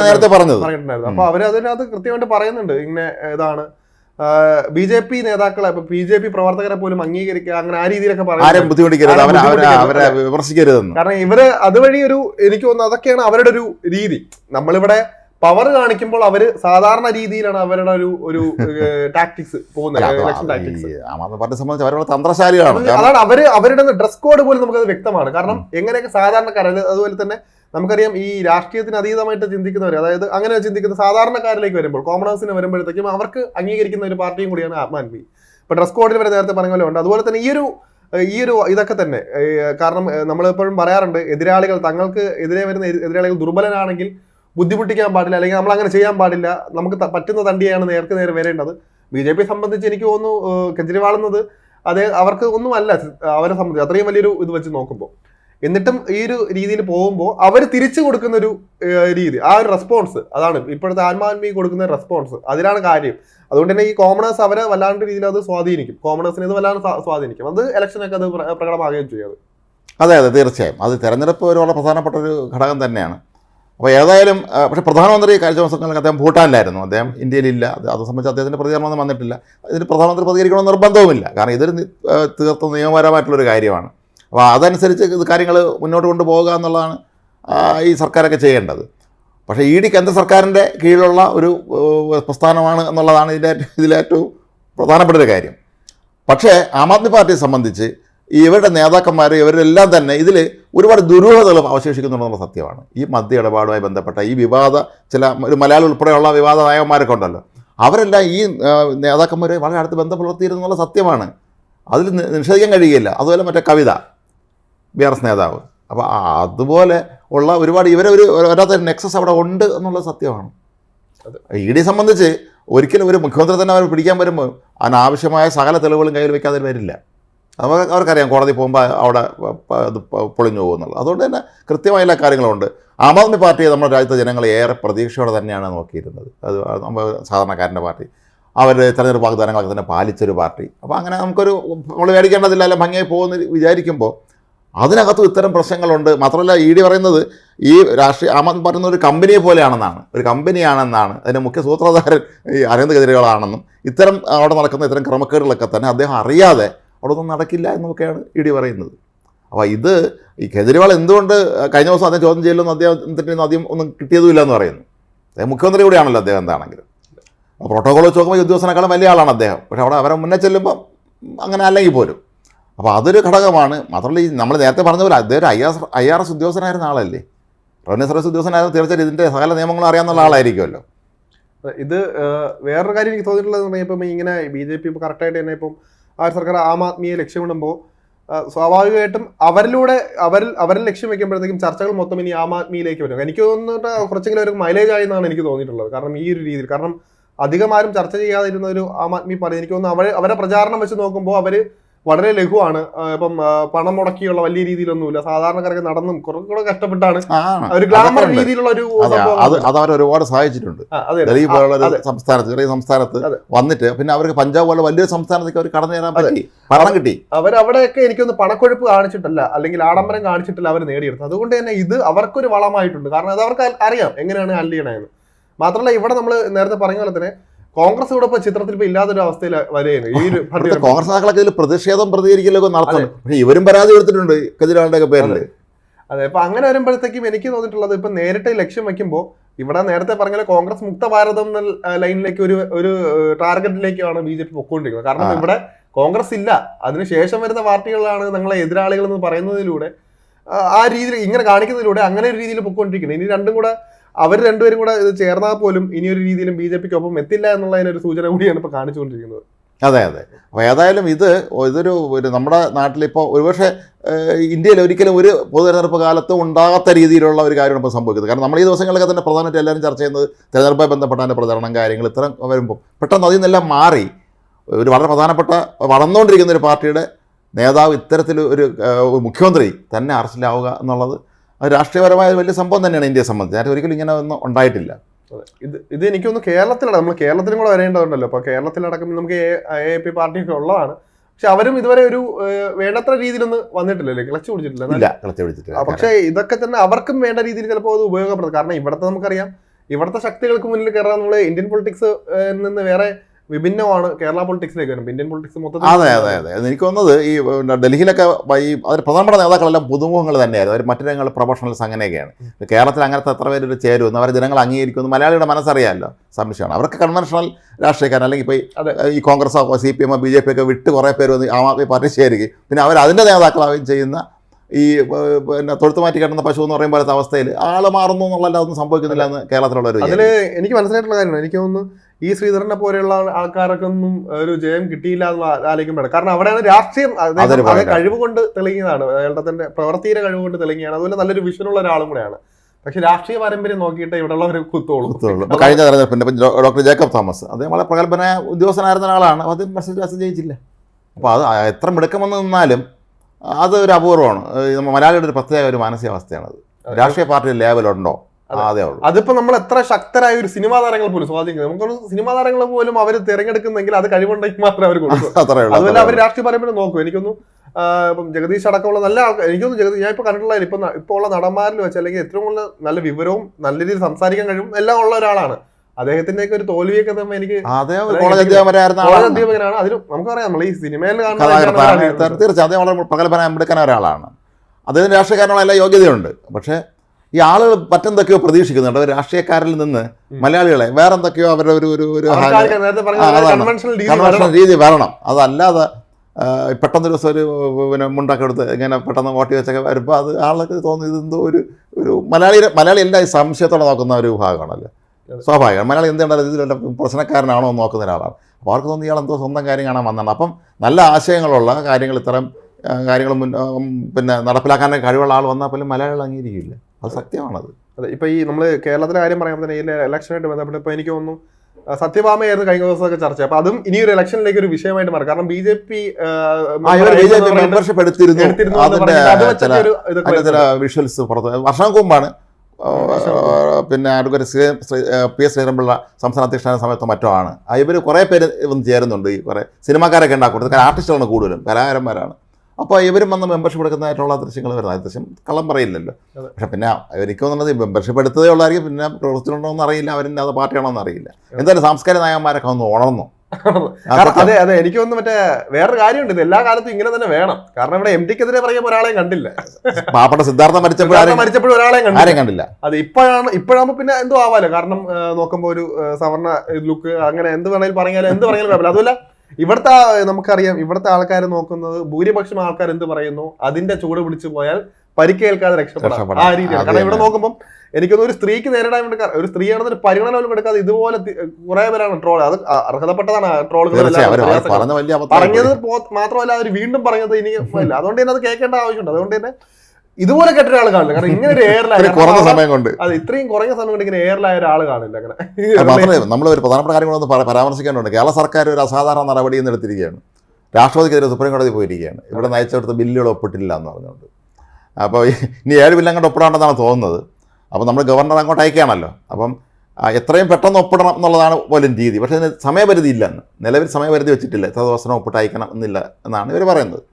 നേരത്തെ പറഞ്ഞത്. പറഞ്ഞിട്ടുണ്ടായിരുന്നു. അപ്പൊ അവരതിനകത്ത് കൃത്യമായിട്ട് പറയുന്നുണ്ട് ഇങ്ങനെ ഇതാണ് ബി ജെ പി നേതാക്കളെ ഇപ്പൊ ബി ജെ പി പ്രവർത്തകരെ പോലും അംഗീകരിക്കുക അങ്ങനെ ആ രീതിയിലൊക്കെ പറയുന്നത്. ബുദ്ധിമുട്ടിക്കരുത്. അവരെ വിമർശിക്കരുതെന്ന്. കാരണം ഇവർ അതുവഴി ഒരു എനിക്ക് തോന്നുന്നു അതൊക്കെയാണ് അവരുടെ ഒരു രീതി. നമ്മളിവിടെ പവർ കാണിക്കുമ്പോൾ അവർ സാധാരണ രീതിയിലാണ് അവരുടെ ഒരു ഒരു ടാക്ടിക്സ് പോകുന്നത്. സംബന്ധിച്ച് അവരുടെ തന്ത്രശാലികളാണ്. അതാണ് അവർ അവരുടെ ഡ്രസ് കോഡ് പോലും നമുക്കത് വ്യക്തമാണ്. കാരണം എങ്ങനെയൊക്കെ സാധാരണക്കാരത് അതുപോലെ തന്നെ നമുക്കറിയാം ഈ രാഷ്ട്രീയത്തിന് അതീതമായിട്ട് ചിന്തിക്കുന്നവർ അതായത് അങ്ങനെ ചിന്തിക്കുന്ന സാധാരണക്കാരിലേക്ക് വരുമ്പോൾ കോമണേഴ്സിന് വരുമ്പോഴത്തേക്കും അവർക്ക് അംഗീകരിക്കുന്ന ഒരു പാർട്ടിയും കൂടിയാണ് ആം ആദ്മി. ഇപ്പൊ ഡ്രസ് കോഡിൽ വരെ നേരത്തെ പറഞ്ഞ പോലെ ഉണ്ട്. അതുപോലെ തന്നെ ഈ ഒരു ഈ ഒരു ഇതൊക്കെ തന്നെ കാരണം നമ്മൾ എപ്പോഴും പറയാറുണ്ട് എതിരാളികൾ തങ്ങൾക്ക് എതിരെ വരുന്ന എതിരാളികൾ ദുർബലനാണെങ്കിൽ ബുദ്ധിമുട്ടിക്കാൻ പാടില്ല അല്ലെങ്കിൽ നമ്മൾ അങ്ങനെ ചെയ്യാൻ പാടില്ല നമുക്ക് പറ്റുന്ന തണ്ടിയാണ് നേർക്ക് നേരെ വരേണ്ടത്. ബി ജെ പി സംബന്ധിച്ച് എനിക്ക് തോന്നുന്നു കെജ്രിവാൾ എന്നത് അതേ അവർക്ക് ഒന്നുമല്ല അവരെ സംബന്ധിച്ച് അത്രയും വലിയൊരു ഇത് വെച്ച് നോക്കുമ്പോൾ എന്നിട്ടും ഈ ഒരു രീതിയിൽ പോകുമ്പോൾ അവർ തിരിച്ചു കൊടുക്കുന്ന ഒരു രീതി ആ ഒരു റെസ്പോൺസ് അതാണ് ഇപ്പോഴത്തെ ആത്മാത്മീ കൊടുക്കുന്ന റെസ്പോൺസ് അതിലാണ് കാര്യം. അതുകൊണ്ട് തന്നെ ഈ കോമണേഴ്സ് അവരെ വല്ലാണ്ട് രീതിയിൽ അത് സ്വാധീനിക്കും. കോമണേഴ്സിനെ ഇത് വല്ലാണ്ട് സ്വാധീനിക്കും. അത് ഇലക്ഷനൊക്കെ അത് പ്ര- പ്രകടമാകുകയും ചെയ്യും അതെ. അതെ തീർച്ചയായും. അത് തെരഞ്ഞെടുപ്പ് വളരെ പ്രധാനപ്പെട്ട ഒരു ഘടകം തന്നെയാണ്. അപ്പോൾ ഏതായാലും പക്ഷേ പ്രധാനമന്ത്രി കഴിഞ്ഞ ദിവസങ്ങളിൽ അദ്ദേഹം ഭൂട്ടാനിലായിരുന്നു. അദ്ദേഹം ഇന്ത്യയിലില്ല. അത് അത് സംബന്ധിച്ച് അദ്ദേഹത്തിന്റെ പ്രതികരണമൊന്നും വന്നിട്ടില്ല. ഇതിന് പ്രധാനമന്ത്രി പ്രതികരിക്കണമെന്ന് നിർബന്ധവുമില്ല. കാരണം ഇതൊരു തീർത്തും നിയമപരമായിട്ടുള്ളൊരു കാര്യമാണ്. അപ്പോൾ അതനുസരിച്ച് ഇത് കാര്യങ്ങൾ മുന്നോട്ട് കൊണ്ടുപോകുക എന്നുള്ളതാണ് ഈ സർക്കാരൊക്കെ ചെയ്യേണ്ടത്. പക്ഷേ ഇ ഡി കേന്ദ്ര സർക്കാരിന്റെ കീഴിലുള്ള ഒരു പ്രസ്ഥാനമാണ് എന്നുള്ളതാണ് ഇതിന്റെ ഇതിലേറ്റവും പ്രധാനപ്പെട്ട ഒരു കാര്യം. പക്ഷേ ആം ആദ്മി പാർട്ടിയെ സംബന്ധിച്ച് ഇവരുടെ നേതാക്കന്മാർ ഇവരെല്ലാം തന്നെ ഇതിൽ ഒരുപാട് ദുരൂഹതകൾ അവശേഷിക്കുന്നുണ്ടെന്നുള്ള സത്യമാണ്. ഈ മദ്യ ഇടപാടുമായി ബന്ധപ്പെട്ട ഈ വിവാദ ചില ഒരു മലയാളം ഉൾപ്പെടെയുള്ള വിവാദ നായകന്മാരൊക്കെ ഉണ്ടല്ലോ. അവരെല്ലാം ഈ നേതാക്കന്മാരെ വളരെ അടുത്ത് ബന്ധം പുലർത്തിയിരുന്നുള്ള സത്യമാണ്. അതിൽ നിഷേധിക്കാൻ കഴിയുകയില്ല. അതുപോലെ മറ്റേ കവിത. ബി ആർ എസ് നേതാവ്. അപ്പോൾ അതുപോലെ ഉള്ള ഒരുപാട് ഇവരെ ഒരു ഒരാത്ത നെക്സസ് അവിടെ ഉണ്ട് എന്നുള്ളത് സത്യമാണ്. ഇ ഡി സംബന്ധിച്ച് ഒരിക്കലും ഒരു മുഖ്യമന്ത്രി തന്നെ അവർ പിടിക്കാൻ വരുമ്പോൾ അതിനാവശ്യമായ സകല തെളിവുകളും കയ്യിൽ വെക്കാതെ വരില്ല. അവർ അവർക്കറിയാം കോടതി പോകുമ്പോൾ അവിടെ പൊളിഞ്ഞു പോകുന്നുള്ളത് അതുകൊണ്ട് തന്നെ കൃത്യമായ എല്ലാ കാര്യങ്ങളുണ്ട് ആം ആദ്മി പാർട്ടിയെ നമ്മുടെ രാജ്യത്തെ ജനങ്ങൾ ഏറെ പ്രതീക്ഷയോടെ തന്നെയാണ് നോക്കിയിരുന്നത്. അത് നമ്മൾ സാധാരണക്കാരന്റെ പാർട്ടി. അവർ തെരഞ്ഞെടുപ്പ് വാഗ്ദാനങ്ങളൊക്കെ തന്നെ പാലിച്ചൊരു പാർട്ടി. അപ്പോൾ അങ്ങനെ നമുക്കൊരു നമ്മൾ മേടിക്കേണ്ടതില്ല അല്ല ഭംഗിയായി പോകുമെന്ന് വിചാരിക്കുമ്പോൾ അതിനകത്തും ഇത്തരം പ്രശ്നങ്ങളുണ്ട്. മാത്രമല്ല ഇ ഡി പറയുന്നത് ഈ രാഷ്ട്രീയ ആം ആദ്മി പാർട്ടി ഒരു കമ്പനിയെ പോലെയാണെന്നാണ്. ഒരു കമ്പനിയാണെന്നാണ്. അതിന്റെ മുഖ്യ സൂത്രധാരൻ ഈ അരവിന്ദ് കെജ്രിവാളാണെന്നും ഇത്തരം അവിടെ നടക്കുന്ന ഇത്തരം ക്രമക്കേടുകളൊക്കെ തന്നെ അദ്ദേഹം അറിയാതെ അവിടെ ഒന്നും നടക്കില്ല എന്നൊക്കെയാണ് ഇ ഡി പറയുന്നത്. അപ്പോൾ ഇത് ഈ കെജ്രിവാൾ എന്തുകൊണ്ട് കഴിഞ്ഞ ദിവസം അദ്ദേഹം ചോദ്യം ചെയ്യലൊന്നും അദ്ദേഹത്തിന് അധികം ഒന്നും കിട്ടിയതുമില്ല എന്ന് പറയുന്നു. അദ്ദേഹം മുഖ്യമന്ത്രി കൂടിയാണല്ലോ അദ്ദേഹം എന്താണെങ്കിലും. പ്രോട്ടോകോൾ വെച്ച് നോക്കുമ്പോൾ ഉദ്യോഗസ്ഥനേക്കാളും വലിയ ആളാണ് അദ്ദേഹം. പക്ഷേ അവിടെ അവരെ മുന്നേ ചെല്ലുമ്പോൾ അങ്ങനെ അല്ലെങ്കിൽ പോലും. അപ്പോൾ അതൊരു ഘടകമാണ്. മാത്രമല്ല ഈ നമ്മൾ നേരത്തെ പറഞ്ഞ പോലെ അദ്ദേഹം I R I R S ഉദ്യോഗസ്ഥനായിരുന്ന ആളല്ലേ? റവന്യൂ സർവീസ് ഉദ്യോഗസ്ഥനായിരുന്നു തീർച്ചയായും ഇതിന്റെ സകല നിയമങ്ങളും അറിയാവുന്ന ആളായിരിക്കുമല്ലോ. ഇത് വേറൊരു കാര്യം എനിക്ക് തോന്നിയിട്ടുള്ളത് പറഞ്ഞാൽ ഇപ്പം ഇങ്ങനെ ബി ജെ പി ഇപ്പോൾ കറക്റ്റായിട്ട് തന്നെ ഇപ്പം ആ സർക്കാർ ആം ആദ്മിയെ ലക്ഷ്യമിടുമ്പോൾ സ്വാഭാവികമായിട്ടും അവരിലൂടെ അവരിൽ അവരിൽ ലക്ഷ്യം വെക്കുമ്പോഴത്തേക്കും ചർച്ചകൾ മൊത്തം ഇനി ആം ആദ്മിയിലേക്ക് വരും. എനിക്ക് തോന്നുന്നത് കുറച്ചെങ്കിലും ഒരു മൈലേജ് ആയി എന്നാണ് എനിക്ക് തോന്നിയിട്ടുള്ളത്. കാരണം ഈ ഒരു രീതിയിൽ കാരണം അധികം ആരും ചർച്ച ചെയ്യാതിരുന്ന ഒരു ആം ആദ്മി പറഞ്ഞു എനിക്ക് തോന്നുന്നു അവർ അവരെ പ്രചാരണം വെച്ച് നോക്കുമ്പോൾ അവർ വളരെ ലഘുവാണ്. ഇപ്പം പണം മുടക്കിയുള്ള വലിയ രീതിയിലൊന്നുമില്ല. സാധാരണക്കാരൊക്കെ നടന്നും കുറെ കൂടെ കഷ്ടപ്പെട്ടാണ്. ഒരു ഗ്ലാമർ രീതിയിലുള്ള ഒരു അത് അവർ ഒരുപാട് സഹായിച്ചിട്ടുണ്ട്. ഡൽഹി പോലുള്ള ഒരു സംസ്ഥാനത്ത് ചെറിയ സംസ്ഥാനത്ത് വന്നിട്ട് പിന്നെ അവർക്ക് പഞ്ചാബ് പോലെ വലിയൊരു സംസ്ഥാനത്തേക്ക് അവർ കടന്നു തരാൻ പറ്റി. പണം കിട്ടി. അവർ അവിടെയൊക്കെ എനിക്കൊന്ന് പണക്കൊഴുപ്പ് കാണിച്ചിട്ടല്ല അല്ലെങ്കിൽ ആഡംബരം കാണിച്ചിട്ടില്ല അവർ നേടിയെടുത്തത്. അതുകൊണ്ട് തന്നെ ഇത് അവർക്കൊരു വളമായിട്ടുണ്ട്. കാരണം അത് അവർക്ക് അറിയാം എങ്ങനെയാണ് ഹാൻഡിൽ ചെയ്യണമെന്ന് മാത്രമല്ല ഇവിടെ നമ്മൾ നേരത്തെ പറഞ്ഞ പോലെ തന്നെ കോൺഗ്രസ് ഇവിടെ ചിത്രത്തിൽ ഇപ്പൊ ഇല്ലാത്തൊരു അവസ്ഥയിൽ വരെയാണ്. ഈ കോൺഗ്രസ് നേതാക്കളൊക്കെ ഇതിൽ പ്രതിഷേധം പ്രതികരിക്കലൊക്കെ നടത്തുന്നു പക്ഷേ ഇവരും പരാതി കൊടുത്തിട്ടുണ്ട് കെജ്രിവാളിന്റെ പേരിൽ അതെ. അപ്പൊ അങ്ങനെ വരുമ്പോഴത്തേക്കും എനിക്ക് തോന്നിയിട്ടുള്ളത് ഇപ്പൊ നേരിട്ട് ലക്ഷ്യം വെക്കുമ്പോൾ ഇവിടെ നേരത്തെ പറഞ്ഞ കോൺഗ്രസ് മുക്ത ഭാരതം എന്ന ലൈനിലേക്ക് ഒരു ഒരു ടാർഗറ്റിലേക്കാണ് ബി ജെ പി പൊക്കോണ്ടിരിക്കുന്നത്. കാരണം ഇവിടെ കോൺഗ്രസ് ഇല്ല. അതിനുശേഷം വരുന്ന പാർട്ടികളാണ് നിങ്ങളെ എതിരാളികൾ എന്ന് പറയുന്നതിലൂടെ ആ, ആ രീതിയിൽ ഇങ്ങനെ കാണിക്കുന്നതിലൂടെ അങ്ങനെ ഒരു രീതിയിൽ പൊക്കോണ്ടിരിക്കുന്നത്. ഇനി രണ്ടും കൂടെ അവർ രണ്ടുപേരും കൂടെ ഇത് ചേർന്നാൽ പോലും ഇനിയൊരു രീതിയിലും ബി ജെ പിക്ക് ഒപ്പം എത്തില്ല എന്നുള്ളതിനൊരു സൂചന കൂടിയാണ് ഇപ്പോൾ കാണിച്ചുകൊണ്ടിരിക്കുന്നത്. അതെ അതെ. അപ്പോൾ ഏതായാലും ഇത് ഇതൊരു ഒരു നമ്മുടെ നാട്ടിലിപ്പോൾ ഒരുപക്ഷെ ഇന്ത്യയിൽ ഒരിക്കലും ഒരു പൊതുതെരഞ്ഞെടുപ്പ് കാലത്തും ഉണ്ടാകാത്ത രീതിയിലുള്ള ഒരു കാര്യമാണ് ഇപ്പോൾ സംഭവിക്കുന്നത്. കാരണം നമ്മൾ ഈ ദിവസങ്ങളിലൊക്കെ തന്നെ പ്രധാനമായിട്ട് എല്ലാവരും ചർച്ച ചെയ്യുന്നത് തെരഞ്ഞെടുപ്പുമായി ബന്ധപ്പെട്ട അതിന്റെ പ്രചരണം കാര്യങ്ങൾ ഇത്തരം വരുമ്പോൾ പെട്ടെന്ന് അതിൽ നിന്നെല്ലാം മാറി. ഒരു വളരെ പ്രധാനപ്പെട്ട വളർന്നുകൊണ്ടിരിക്കുന്ന ഒരു പാർട്ടിയുടെ നേതാവ് ഇത്തരത്തിൽ ഒരു മുഖ്യമന്ത്രി തന്നെ അറസ്റ്റിലാവുക എന്നുള്ളത് അത് രാഷ്ട്രീയപരമായ വലിയ സംഭവം തന്നെയാണ് ഇന്ത്യയെ സംബന്ധിച്ച്. ഞാൻ ഒരിക്കലും ഇങ്ങനെ ഒന്നും ഉണ്ടായിട്ടില്ല. ഇത് ഇത് എനിക്കൊന്ന് കേരളത്തിലാണ് നമ്മൾ കേരളത്തിലും കൂടെ വരേണ്ടതുണ്ടല്ലോ. അപ്പോൾ കേരളത്തിലടക്കം നമുക്ക് എ എ പി പാർട്ടിയൊക്കെ ഉള്ളതാണ്. പക്ഷെ അവരും ഇതുവരെ ഒരു വേണ്ടത്ര രീതിയിലൊന്നും വന്നിട്ടില്ലല്ലേ ക്ലച്ച് പിടിച്ചിട്ടില്ല. പക്ഷേ ഇതൊക്കെ തന്നെ അവർക്കും വേണ്ട രീതിയിൽ ചിലപ്പോൾ അത് ഉപയോഗപ്പെടുത്തും. കാരണം ഇവിടുത്തെ നമുക്കറിയാം ഇവിടുത്തെ ശക്തികൾക്ക് മുന്നിൽ കയറാൻ നമ്മൾ ഇന്ത്യൻ പൊളിറ്റിക്സ് നിന്ന് വേറെ വിഭിന്നമാണ് കേരള പൊളിറ്റിക്സിലേക്ക് വരുന്നത്. ഇന്ത്യൻ പൊളിറ്റിക്സ് മൊത്തം അതെ അതെ അതെ. എനിക്ക് തോന്നുന്നത് ഈ ഡൽഹിയിലൊക്കെ ഈ അവർ പ്രധാനപ്പെട്ട നേതാക്കളെല്ലാം പുതുമുഖങ്ങൾ തന്നെയായിരുന്നു. അവർ മറ്റു രംഗങ്ങൾ പ്രൊഫഷണൽസ് അങ്ങനെയൊക്കെയാണ് കേരളത്തിൽ അങ്ങനത്തെ എത്ര പേര് ചേരുമെന്ന് അവരെ ജനങ്ങൾ അംഗീകരിക്കുമെന്ന് മലയാളിയുടെ മനസ്സറിയാമല്ലോ. സംശയമാണ്. അവർക്ക് കൺവെൻഷണൽ രാഷ്ട്രീയക്കാരൻ അല്ലെങ്കിൽ ഇപ്പോൾ. ഈ കോൺഗ്രസ് സി പി എമ്മോ ബി ജെ പി ഒക്കെ വിട്ട് കുറേ പേര് വന്ന് ആം ആദ്മി പാർട്ടി ചേരുകയും പിന്നെ അവർ അതിന്റെ നേതാക്കളാവുകയും ചെയ്യുന്ന ഈ പിന്നെ തൊഴുത്ത് മാറ്റി കിടന്ന പശു എന്ന് പറയുമ്പോഴത്തെ അവസ്ഥയിൽ ആൾ മാറുന്നു എന്നുള്ളതല്ല അതൊന്നും സംഭവിക്കുന്നില്ല എന്ന് കേരളത്തിലുള്ള ഒരു അതിൽ എനിക്ക് മനസ്സിലായിട്ടുള്ള കാര്യമാണ് എനിക്ക് തോന്നുന്നു ഈ ശ്രീധരനെ പോലെയുള്ള ആൾക്കാരൊക്കെ ഒന്നും ഒരു ജയം കിട്ടിയില്ല എന്ന് ആലോചിക്കുമ്പോൾ കാരണം അവിടെയാണ് രാഷ്ട്രീയം അദ്ദേഹം. കഴിവ് കൊണ്ട് തെളിഞ്ഞതാണ്. അയാളുടെ തന്നെ പ്രവൃത്തിയുടെ കഴിവ് കൊണ്ട് തെളിഞ്ഞതാണ്. അതുപോലെ നല്ലൊരു വിഷനുള്ള ഒരാളും കൂടെയാണ്. പക്ഷെ രാഷ്ട്രീയ പാരമ്പര്യം നോക്കിയിട്ട് ഇവിടെയുള്ളവർ കുത്തോളൂ കുത്തോളൂ കഴിഞ്ഞ തെരഞ്ഞെടുപ്പിന്റെ ഡോക്ടർ ജേക്കബ് തോമസ് അദ്ദേഹം വളരെ പ്രഗത്ഭനായ ഉദ്യോഗസ്ഥനായിരുന്ന ആളാണ് അത് മെസ്സേജ് ക്ലാസ് ജയിച്ചില്ല. അപ്പോൾ അത് എത്ര മിടുക്കമെന്ന് നിന്നാലും അത് ഒരു അപൂർവമാണ്. മലയാളിയുടെ ഒരു പ്രത്യേക ഒരു മാനസികാവസ്ഥയാണത്. രാഷ്ട്രീയ പാർട്ടിയുടെ ലേവലുണ്ടോ അതിപ്പോ നമ്മൾ എത്ര ശക്തരായ ഒരു സിനിമാ താരങ്ങൾ പോലും സ്വാധീനിക്കുന്നത് നമുക്കൊരു സിനിമാ താരങ്ങൾ പോലും അവർ തിരഞ്ഞെടുക്കുന്നെങ്കിൽ അത് കഴിവുണ്ടെങ്കിൽ മാത്രമേ അവർ കൊടുക്കൂ. അതുപോലെ അവർ. രാഷ്ട്രീയ പാരമ്പര്യം നോക്കും. എനിക്കൊന്നും ഇപ്പം ജഗദീഷ് അടക്കമുള്ള നല്ല ആൾക്കാർ എനിക്കൊന്നും ജഗദീഷ് ഞാൻ ഇപ്പൊ കണ്ടിട്ടുള്ള ഇപ്പൊ ഇപ്പൊ ഉള്ള നടന്മാരിൽ വെച്ച് അല്ലെങ്കിൽ ഏറ്റവും കൂടുതൽ നല്ല വിവരവും നല്ല രീതിയിൽ സംസാരിക്കാൻ കഴിയും എല്ലാം ഉള്ള ഒരാളാണ്. അദ്ദേഹത്തിന്റെ ഒക്കെ ഒരു തോൽവിയൊക്കെ തന്നെ എനിക്ക് അധ്യാപകനാണ്. അതിലും നമുക്കറിയാം നമ്മൾ ഈ സിനിമയിൽ കാണുന്ന തീർച്ചയായും അദ്ദേഹം വളരെ ഒരാളാണ്. അദ്ദേഹത്തിന് രാഷ്ട്രീയക്കാരനുള്ള എല്ലാ യോഗ്യതയുണ്ട്. പക്ഷേ ഈ ആളുകൾ മറ്റെന്തൊക്കെയോ പ്രതീക്ഷിക്കുന്നുണ്ട്. അവർ രാഷ്ട്രീയക്കാരിൽ നിന്ന് മലയാളികളെ വേറെ എന്തൊക്കെയോ അവരുടെ ഒരു ഒരു കൺവെൻഷണൽ രീതി വരണം. അതല്ലാതെ പെട്ടെന്ന് ദിവസം ഒരു പിന്നെ മുണ്ടൊക്കെ എടുത്ത് ഇങ്ങനെ പെട്ടെന്ന് വോട്ട് വെച്ചൊക്കെ വരുമ്പോൾ അത് ആളൊക്കെ തോന്നി ഇതെന്തോ ഒരു ഒരു മലയാളി മലയാളി എല്ലാം സംശയത്തോടെ നോക്കുന്ന ഒരു വിഭാഗമാണല്ലോ. സ്വാഭാവികം. മലയാളി എന്തുകൊണ്ടാലും ഇതിൽ വല്ല പ്രശ്നക്കാരനാണോ എന്ന് നോക്കുന്ന ഒരാളാണ്. അപ്പോൾ അവർക്ക് തോന്നി ഇയാൾ എന്തോ സ്വന്തം കാര്യം കാണാൻ വന്നതാണ്. അപ്പം നല്ല ആശയങ്ങളുള്ള കാര്യങ്ങൾ ഇത്തരം കാര്യങ്ങൾ മുൻ പിന്നെ നടപ്പിലാക്കാൻ കഴിവുള്ള ആൾ വന്നാൽ പോലും മലയാളികൾ അംഗീകരിക്കില്ല? അത് സത്യമാണത്. അതെ ഇപ്പൊ ഈ നമ്മൾ കേരളത്തിലെ കാര്യം പറയുമ്പോൾ തന്നെ ഈ ഇലക്ഷനായിട്ട് ബന്ധപ്പെട്ട് ഇപ്പൊ എനിക്ക് തോന്നുന്നു സത്യഭാമയായിരുന്നു കഴിഞ്ഞ ദിവസമൊക്കെ ചർച്ച. അപ്പൊ അതും ഇനി ഒരു ഇലക്ഷനിലേക്ക് ഒരു വിഷയമായിട്ട് മാറും. കാരണം ബി ജെ പി മെമ്പർഷിപ്പ് എടുത്തിരുന്നു അതിന്റെ ചില വിഷ്വൽസ് പുറത്ത്. വർഷം മുമ്പാണ് പിന്നെ advocate Shri- P S Sreedharan Pillai സംസ്ഥാന അധ്യക്ഷനായ സമയത്ത് മറ്റോ ആണ്. ഇവർ കുറേ പേര് വന്ന് ചേരുന്നുണ്ട് ഈ കുറേ സിനിമാക്കാരൊക്കെ ഉണ്ടാക്കുന്നത് കാരണം ആർട്ടിസ്റ്റുകളാണ് കൂടുതലും കലാകാരന്മാരാണ്. അപ്പോൾ ഇവരും വന്ന് മെമ്പർഷിപ്പ് എടുക്കുന്നതായിട്ടുള്ള ദൃശ്യങ്ങൾ വരുന്നത്. ആ ദൃശ്യം കള്ളം പറയില്ലല്ലോ. പക്ഷെ പിന്നെ എനിക്ക് തോന്നുന്നത് മെമ്പർഷിപ്പ് എടുത്തതേ ഉള്ളായിരിക്കും. പിന്നെ പ്രവർത്തിച്ചിട്ടുണ്ടോ എന്ന് അറിയില്ല. അവരിന്റെ അത് പാർട്ടിയാണോ എന്ന് അറിയില്ല എന്തായാലും സാംസ്കാരിക നായകന്മാരൊക്കെ ഒന്ന് ഉണർന്നു. അതെ അതെ. എനിക്ക് തോന്നുന്നു മറ്റേ വേറൊരു കാര്യമുണ്ട്. ഇത് എല്ലാ കാലത്തും ഇങ്ങനെ തന്നെ വേണം. കാരണം ഇവിടെ എം ഡിക്കെതിരെ പറയുമ്പോൾ ഒരാളെയും കണ്ടില്ല. പാപ്പട്ട സിദ്ധാർത്ഥം മരിച്ചപ്പോൾ മരിച്ചപ്പോഴും ഒരാളെയും കണ്ടില്ല. ആരെയും കണ്ടില്ല. അത് ഇപ്പോഴാണ് ഇപ്പോഴാകുമ്പോൾ പിന്നെ എന്തോ ആവാലോ? കാരണം നോക്കുമ്പോൾ ഒരു സവർണ ലുക്ക് അങ്ങനെ എന്ത് വേണമെങ്കിലും പറഞ്ഞാലും എന്ത് പറഞ്ഞാലും കുഴപ്പമില്ല അതുമല്ല ഇവിടുത്തെ നമുക്കറിയാം ഇവിടുത്തെ ആൾക്കാർ നോക്കുന്നത് ഭൂരിപക്ഷം ആൾക്കാർ എന്ത് പറയുന്നു? അതിന്റെ ചൂട് പിടിച്ചു പോയാൽ പരിക്കേൽക്കാതെ രക്ഷപ്പെടാം. ആ രീതിയാണ് കാരണം ഇവിടെ നോക്കുമ്പോൾ എനിക്കൊന്നും ഒരു സ്ത്രീക്ക് നേരിടാൻ വേണ്ടി ഒരു ഒരു സ്ത്രീയാണെന്നൊരു പരിഗണന പോലും എടുക്കാതെ ഇതുപോലെ കുറെ പേരാണ് ട്രോൾ. അത് അർഹതപ്പെട്ടതാണ് ട്രോളുകൾ പറഞ്ഞത് മാത്രമല്ല അവർ വീണ്ടും പറഞ്ഞത് ഇനി അതുകൊണ്ട് തന്നെ അത് കേൾക്കേണ്ട ആവശ്യമുണ്ട്. അതുകൊണ്ട് തന്നെ ഇതുപോലെ കേട്ട ഒരാൾ കാണില്ല. കാരണം ഇങ്ങനെ ഒരു ഇത്തിരി കുറഞ്ഞ സമയം കൊണ്ട്. അത് ഇത്രയും കുറഞ്ഞ സമയം കൊണ്ട് ഇങ്ങനെ എയർലൈൻ ഒരാൾ കാണില്ല അങ്ങനെ. മാത്രമേ നമ്മൾ ഒരു പ്രധാനപ്പെട്ട കാര്യങ്ങളൊന്ന് പരാമർശിക്കാനുണ്ട്. പരാമർശിക്കേണ്ടതുണ്ട് കേരള സർക്കാർ ഒരു അസാധാരണ നടപടി എന്ന് എടുത്തിരിക്കുകയാണ്. രാഷ്ട്രപതിക്കെതിരെ സുപ്രീം കോടതി പോയിരിക്കുകയാണ്. ഇവിടെ നയിച്ചെടുത്ത ബില്ലുകൾ ഒപ്പിട്ടില്ല എന്ന് പറഞ്ഞുകൊണ്ട്. അപ്പോൾ ഇനി ഏഴ് ബില്ല് അങ്ങോട്ട് ഒപ്പിടാണ്ടെന്നാണ് തോന്നുന്നത്. അപ്പോൾ നമ്മൾ ഗവർണർ അങ്ങോട്ട് അയക്കുകയാണല്ലോ. അപ്പം എത്രയും പെട്ടെന്ന് ഒപ്പിടണം എന്നുള്ളതാണ് പോലും രീതി. പക്ഷേ സമയപരിധി ഇല്ലെന്ന് നിലവിൽ സമയപരിധി വെച്ചിട്ടില്ല. എത്ര ദിവസം ഒപ്പിട്ട് അയക്കണം എന്നില്ല എന്നാണ് ഇവർ പറയുന്നത്.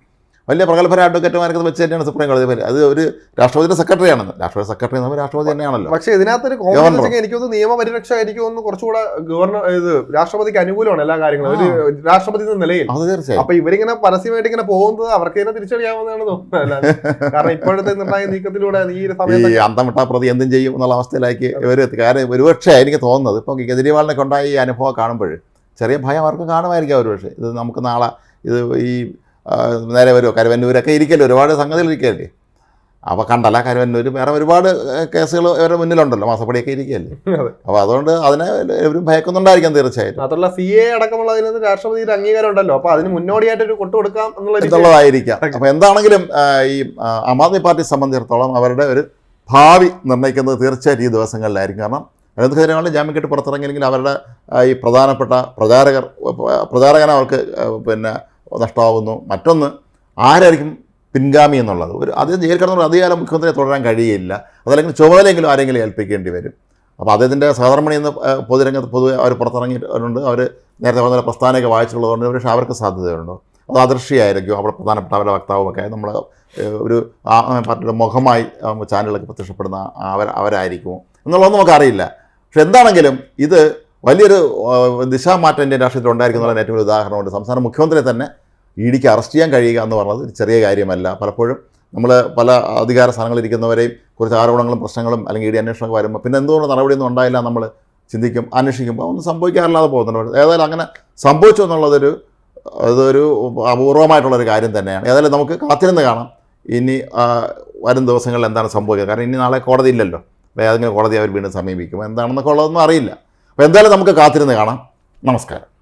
വലിയ പ്രഗത്ഭരായ അഡ്വക്കേറ്റുമാരൊക്കെ വെച്ച് തന്നെയാണ് സുപ്രീം കോടതി അത് ഒരു രാഷ്ട്രപതിയുടെ സെക്രട്ടറി ആണെന്ന് രാഷ്ട്രപതി സെക്രട്ടറി നമ്മൾ രാഷ്ട്രപതി തന്നെയാണല്ലോ. പക്ഷേ ഇതിനകത്തൊരു ഗവർണർ. കോൺഗ്രസ് എനിക്ക് തോന്നുന്നു നിയമപരിരക്ഷ എനിക്ക് തോന്നുന്നു കുറച്ചുകൂടെ ഗവർണർ ഇത് രാഷ്ട്രപതിക്ക് അനുകൂലമാണ് എല്ലാ കാര്യങ്ങളും. ഒരു രാഷ്ട്രപതി എന്ന നിലയിൽ. അത് തീർച്ചയായും. അപ്പൊ ഇവരിങ്ങനെ പരസ്യമായിട്ട് ഇങ്ങനെ പോകുന്നത് അവർക്ക് തന്നെ തിരിച്ചറിയാവുന്നതാണ് തോന്നുന്നത് കാരണം ഇപ്പോഴത്തെ നിർണായ നീക്കത്തിലൂടെ ഈ ഒരു ഈ സമയത്ത് അന്തമിട്ട പ്രതി എന്തും ചെയ്യും എന്നുള്ള അവസ്ഥയിലേക്ക് ഇവർ എത്തി. കാരണം ഒരുപക്ഷെ എനിക്ക് തോന്നുന്നത് ഇപ്പം കെജ്രിവാളിനൊക്കെ ഉണ്ടായ ഈ അനുഭവം കാണുമ്പോൾ ചെറിയ ഭയം അവർക്ക് കാണുമായിരിക്കാം ഒരുപക്ഷെ. ഇത് നമുക്ക് നാളെ ഇത് ഈ നേരെ വരുമോ കരുവന്നൂരൊക്കെ ഇരിക്കല്ലേ? ഒരുപാട് സംഗതികൾ ഇരിക്കല്ലേ? അപ്പോൾ കണ്ടല്ല കരുവന്നൂർ വേറെ ഒരുപാട് കേസുകൾ ഇവരുടെ മുന്നിലുണ്ടല്ലോ. മാസപ്പടിയൊക്കെ ഇരിക്കുകയല്ലേ അപ്പോൾ അതുകൊണ്ട് അതിനെ എവരും ഭയക്കുന്നുണ്ടായിരിക്കാം തീർച്ചയായിട്ടും. മാത്രമല്ല സി എ അടക്കമുള്ള അതിനകത്ത് രാഷ്ട്രപതിയുടെ അംഗീകാരം ഉണ്ടല്ലോ അപ്പോൾ അതിന് മുന്നോടിയായിട്ട് ഒരു കൊട്ടു കൊടുക്കാം എന്നുള്ളതായിരിക്കാം. അപ്പോൾ എന്താണെങ്കിലും ഈ ആ, ആദ്മി പാർട്ടിയെ സംബന്ധിച്ചിടത്തോളം അവരുടെ ഒരു ഭാവി നിർണയിക്കുന്നത് തീർച്ചയായിട്ടും ഈ ദിവസങ്ങളിലായിരിക്കും. കാരണം അതിനകത്ത് കെജ്രിവാളിന് ജാമ്യം കെട്ടി പുറത്തിറങ്ങിയില്ലെങ്കിൽ അവരുടെ ഈ പ്രധാനപ്പെട്ട പ്രചാരകർ പ്രചാരകനെ അവർക്ക് പിന്നെ നഷ്ടമാവുന്നു മറ്റൊന്ന് ആരായിരിക്കും പിൻഗാമി എന്നുള്ളത്. ഒരു അദ്ദേഹം ജയിൽ കിടന്നുള്ള അധികാരം മുഖ്യമന്ത്രിയെ തുടരാൻ കഴിയില്ല അതല്ലെങ്കിൽ ചുമതലയെങ്കിലും ആരെങ്കിലും ഏൽപ്പിക്കേണ്ടി വരും. അപ്പോൾ അദ്ദേഹത്തിന്റെ സഹധർമ്മണി എന്ന് പൊതുരംഗത്ത് പൊതുവെ അവർ പുറത്തിറങ്ങിയിട്ടുണ്ട്. അവർ നേരത്തെ പറഞ്ഞ പ്രസ്ഥാനമൊക്കെ വായിച്ചിട്ടുള്ളതുകൊണ്ട് പക്ഷേ അവർക്ക് സാധ്യതയുണ്ടോ? അത് അദൃശ്യമായിരിക്കും അവിടെ പ്രധാനപ്പെട്ട അവരുടെ വക്താവുമൊക്കെ നമ്മൾ ഒരു പാർട്ടിയുടെ മുഖമായി ചാനലൊക്കെ പ്രത്യക്ഷപ്പെടുന്ന അവർ അവരായിരിക്കുമോ? എന്നുള്ളതൊന്നും നമുക്കറിയില്ല. പക്ഷെ എന്താണെങ്കിലും ഇത് വലിയൊരു ദിശാമാറ്റം ഇന്ത്യൻ രാഷ്ട്രീയത്തിൽ ഉണ്ടായിരിക്കുന്നതിന് ഏറ്റവും വലിയ ഉദാഹരണമുണ്ട്. സംസ്ഥാന മുഖ്യമന്ത്രിയെ തന്നെ ഇ ഡിക്ക് അറസ്റ്റ് ചെയ്യാൻ കഴിയുക എന്ന് പറഞ്ഞത് ചെറിയ കാര്യമല്ല. പലപ്പോഴും നമ്മൾ പല അധികാര സ്ഥാനങ്ങളിൽ ഇരിക്കുന്നവരെയും കുറച്ച് ആരോപണങ്ങളും പ്രശ്നങ്ങളും അല്ലെങ്കിൽ ഇ ഡി അന്വേഷണമൊക്കെ വരുമ്പോൾ പിന്നെ എന്തുകൊണ്ട് നടപടിയൊന്നും ഉണ്ടായില്ല നമ്മൾ ചിന്തിക്കും അന്വേഷിക്കുമ്പോൾ ഒന്നും സംഭവിക്കാറില്ലാതെ പോകുന്നുണ്ട്. ഏതായാലും അങ്ങനെ സംഭവിച്ചു എന്നുള്ളതൊരു അതൊരു അപൂർവമായിട്ടുള്ളൊരു കാര്യം തന്നെയാണ്. ഏതായാലും നമുക്ക് കാത്തിരുന്ന് കാണാം. ഇനി വരും ദിവസങ്ങളിൽ എന്താണ് സംഭവിക്കുക. കാരണം ഇനി നാളെ കോടതി ഇല്ലല്ലോ. ഏതെങ്കിലും കോടതി അവർ വീണ്ടും സമീപിക്കും. എന്താണെന്നൊക്കെ ഉള്ളതൊന്നും അറിയില്ല. അപ്പോൾ എന്തായാലും നമുക്ക് കാത്തിരുന്ന് കാണാം. നമസ്കാരം.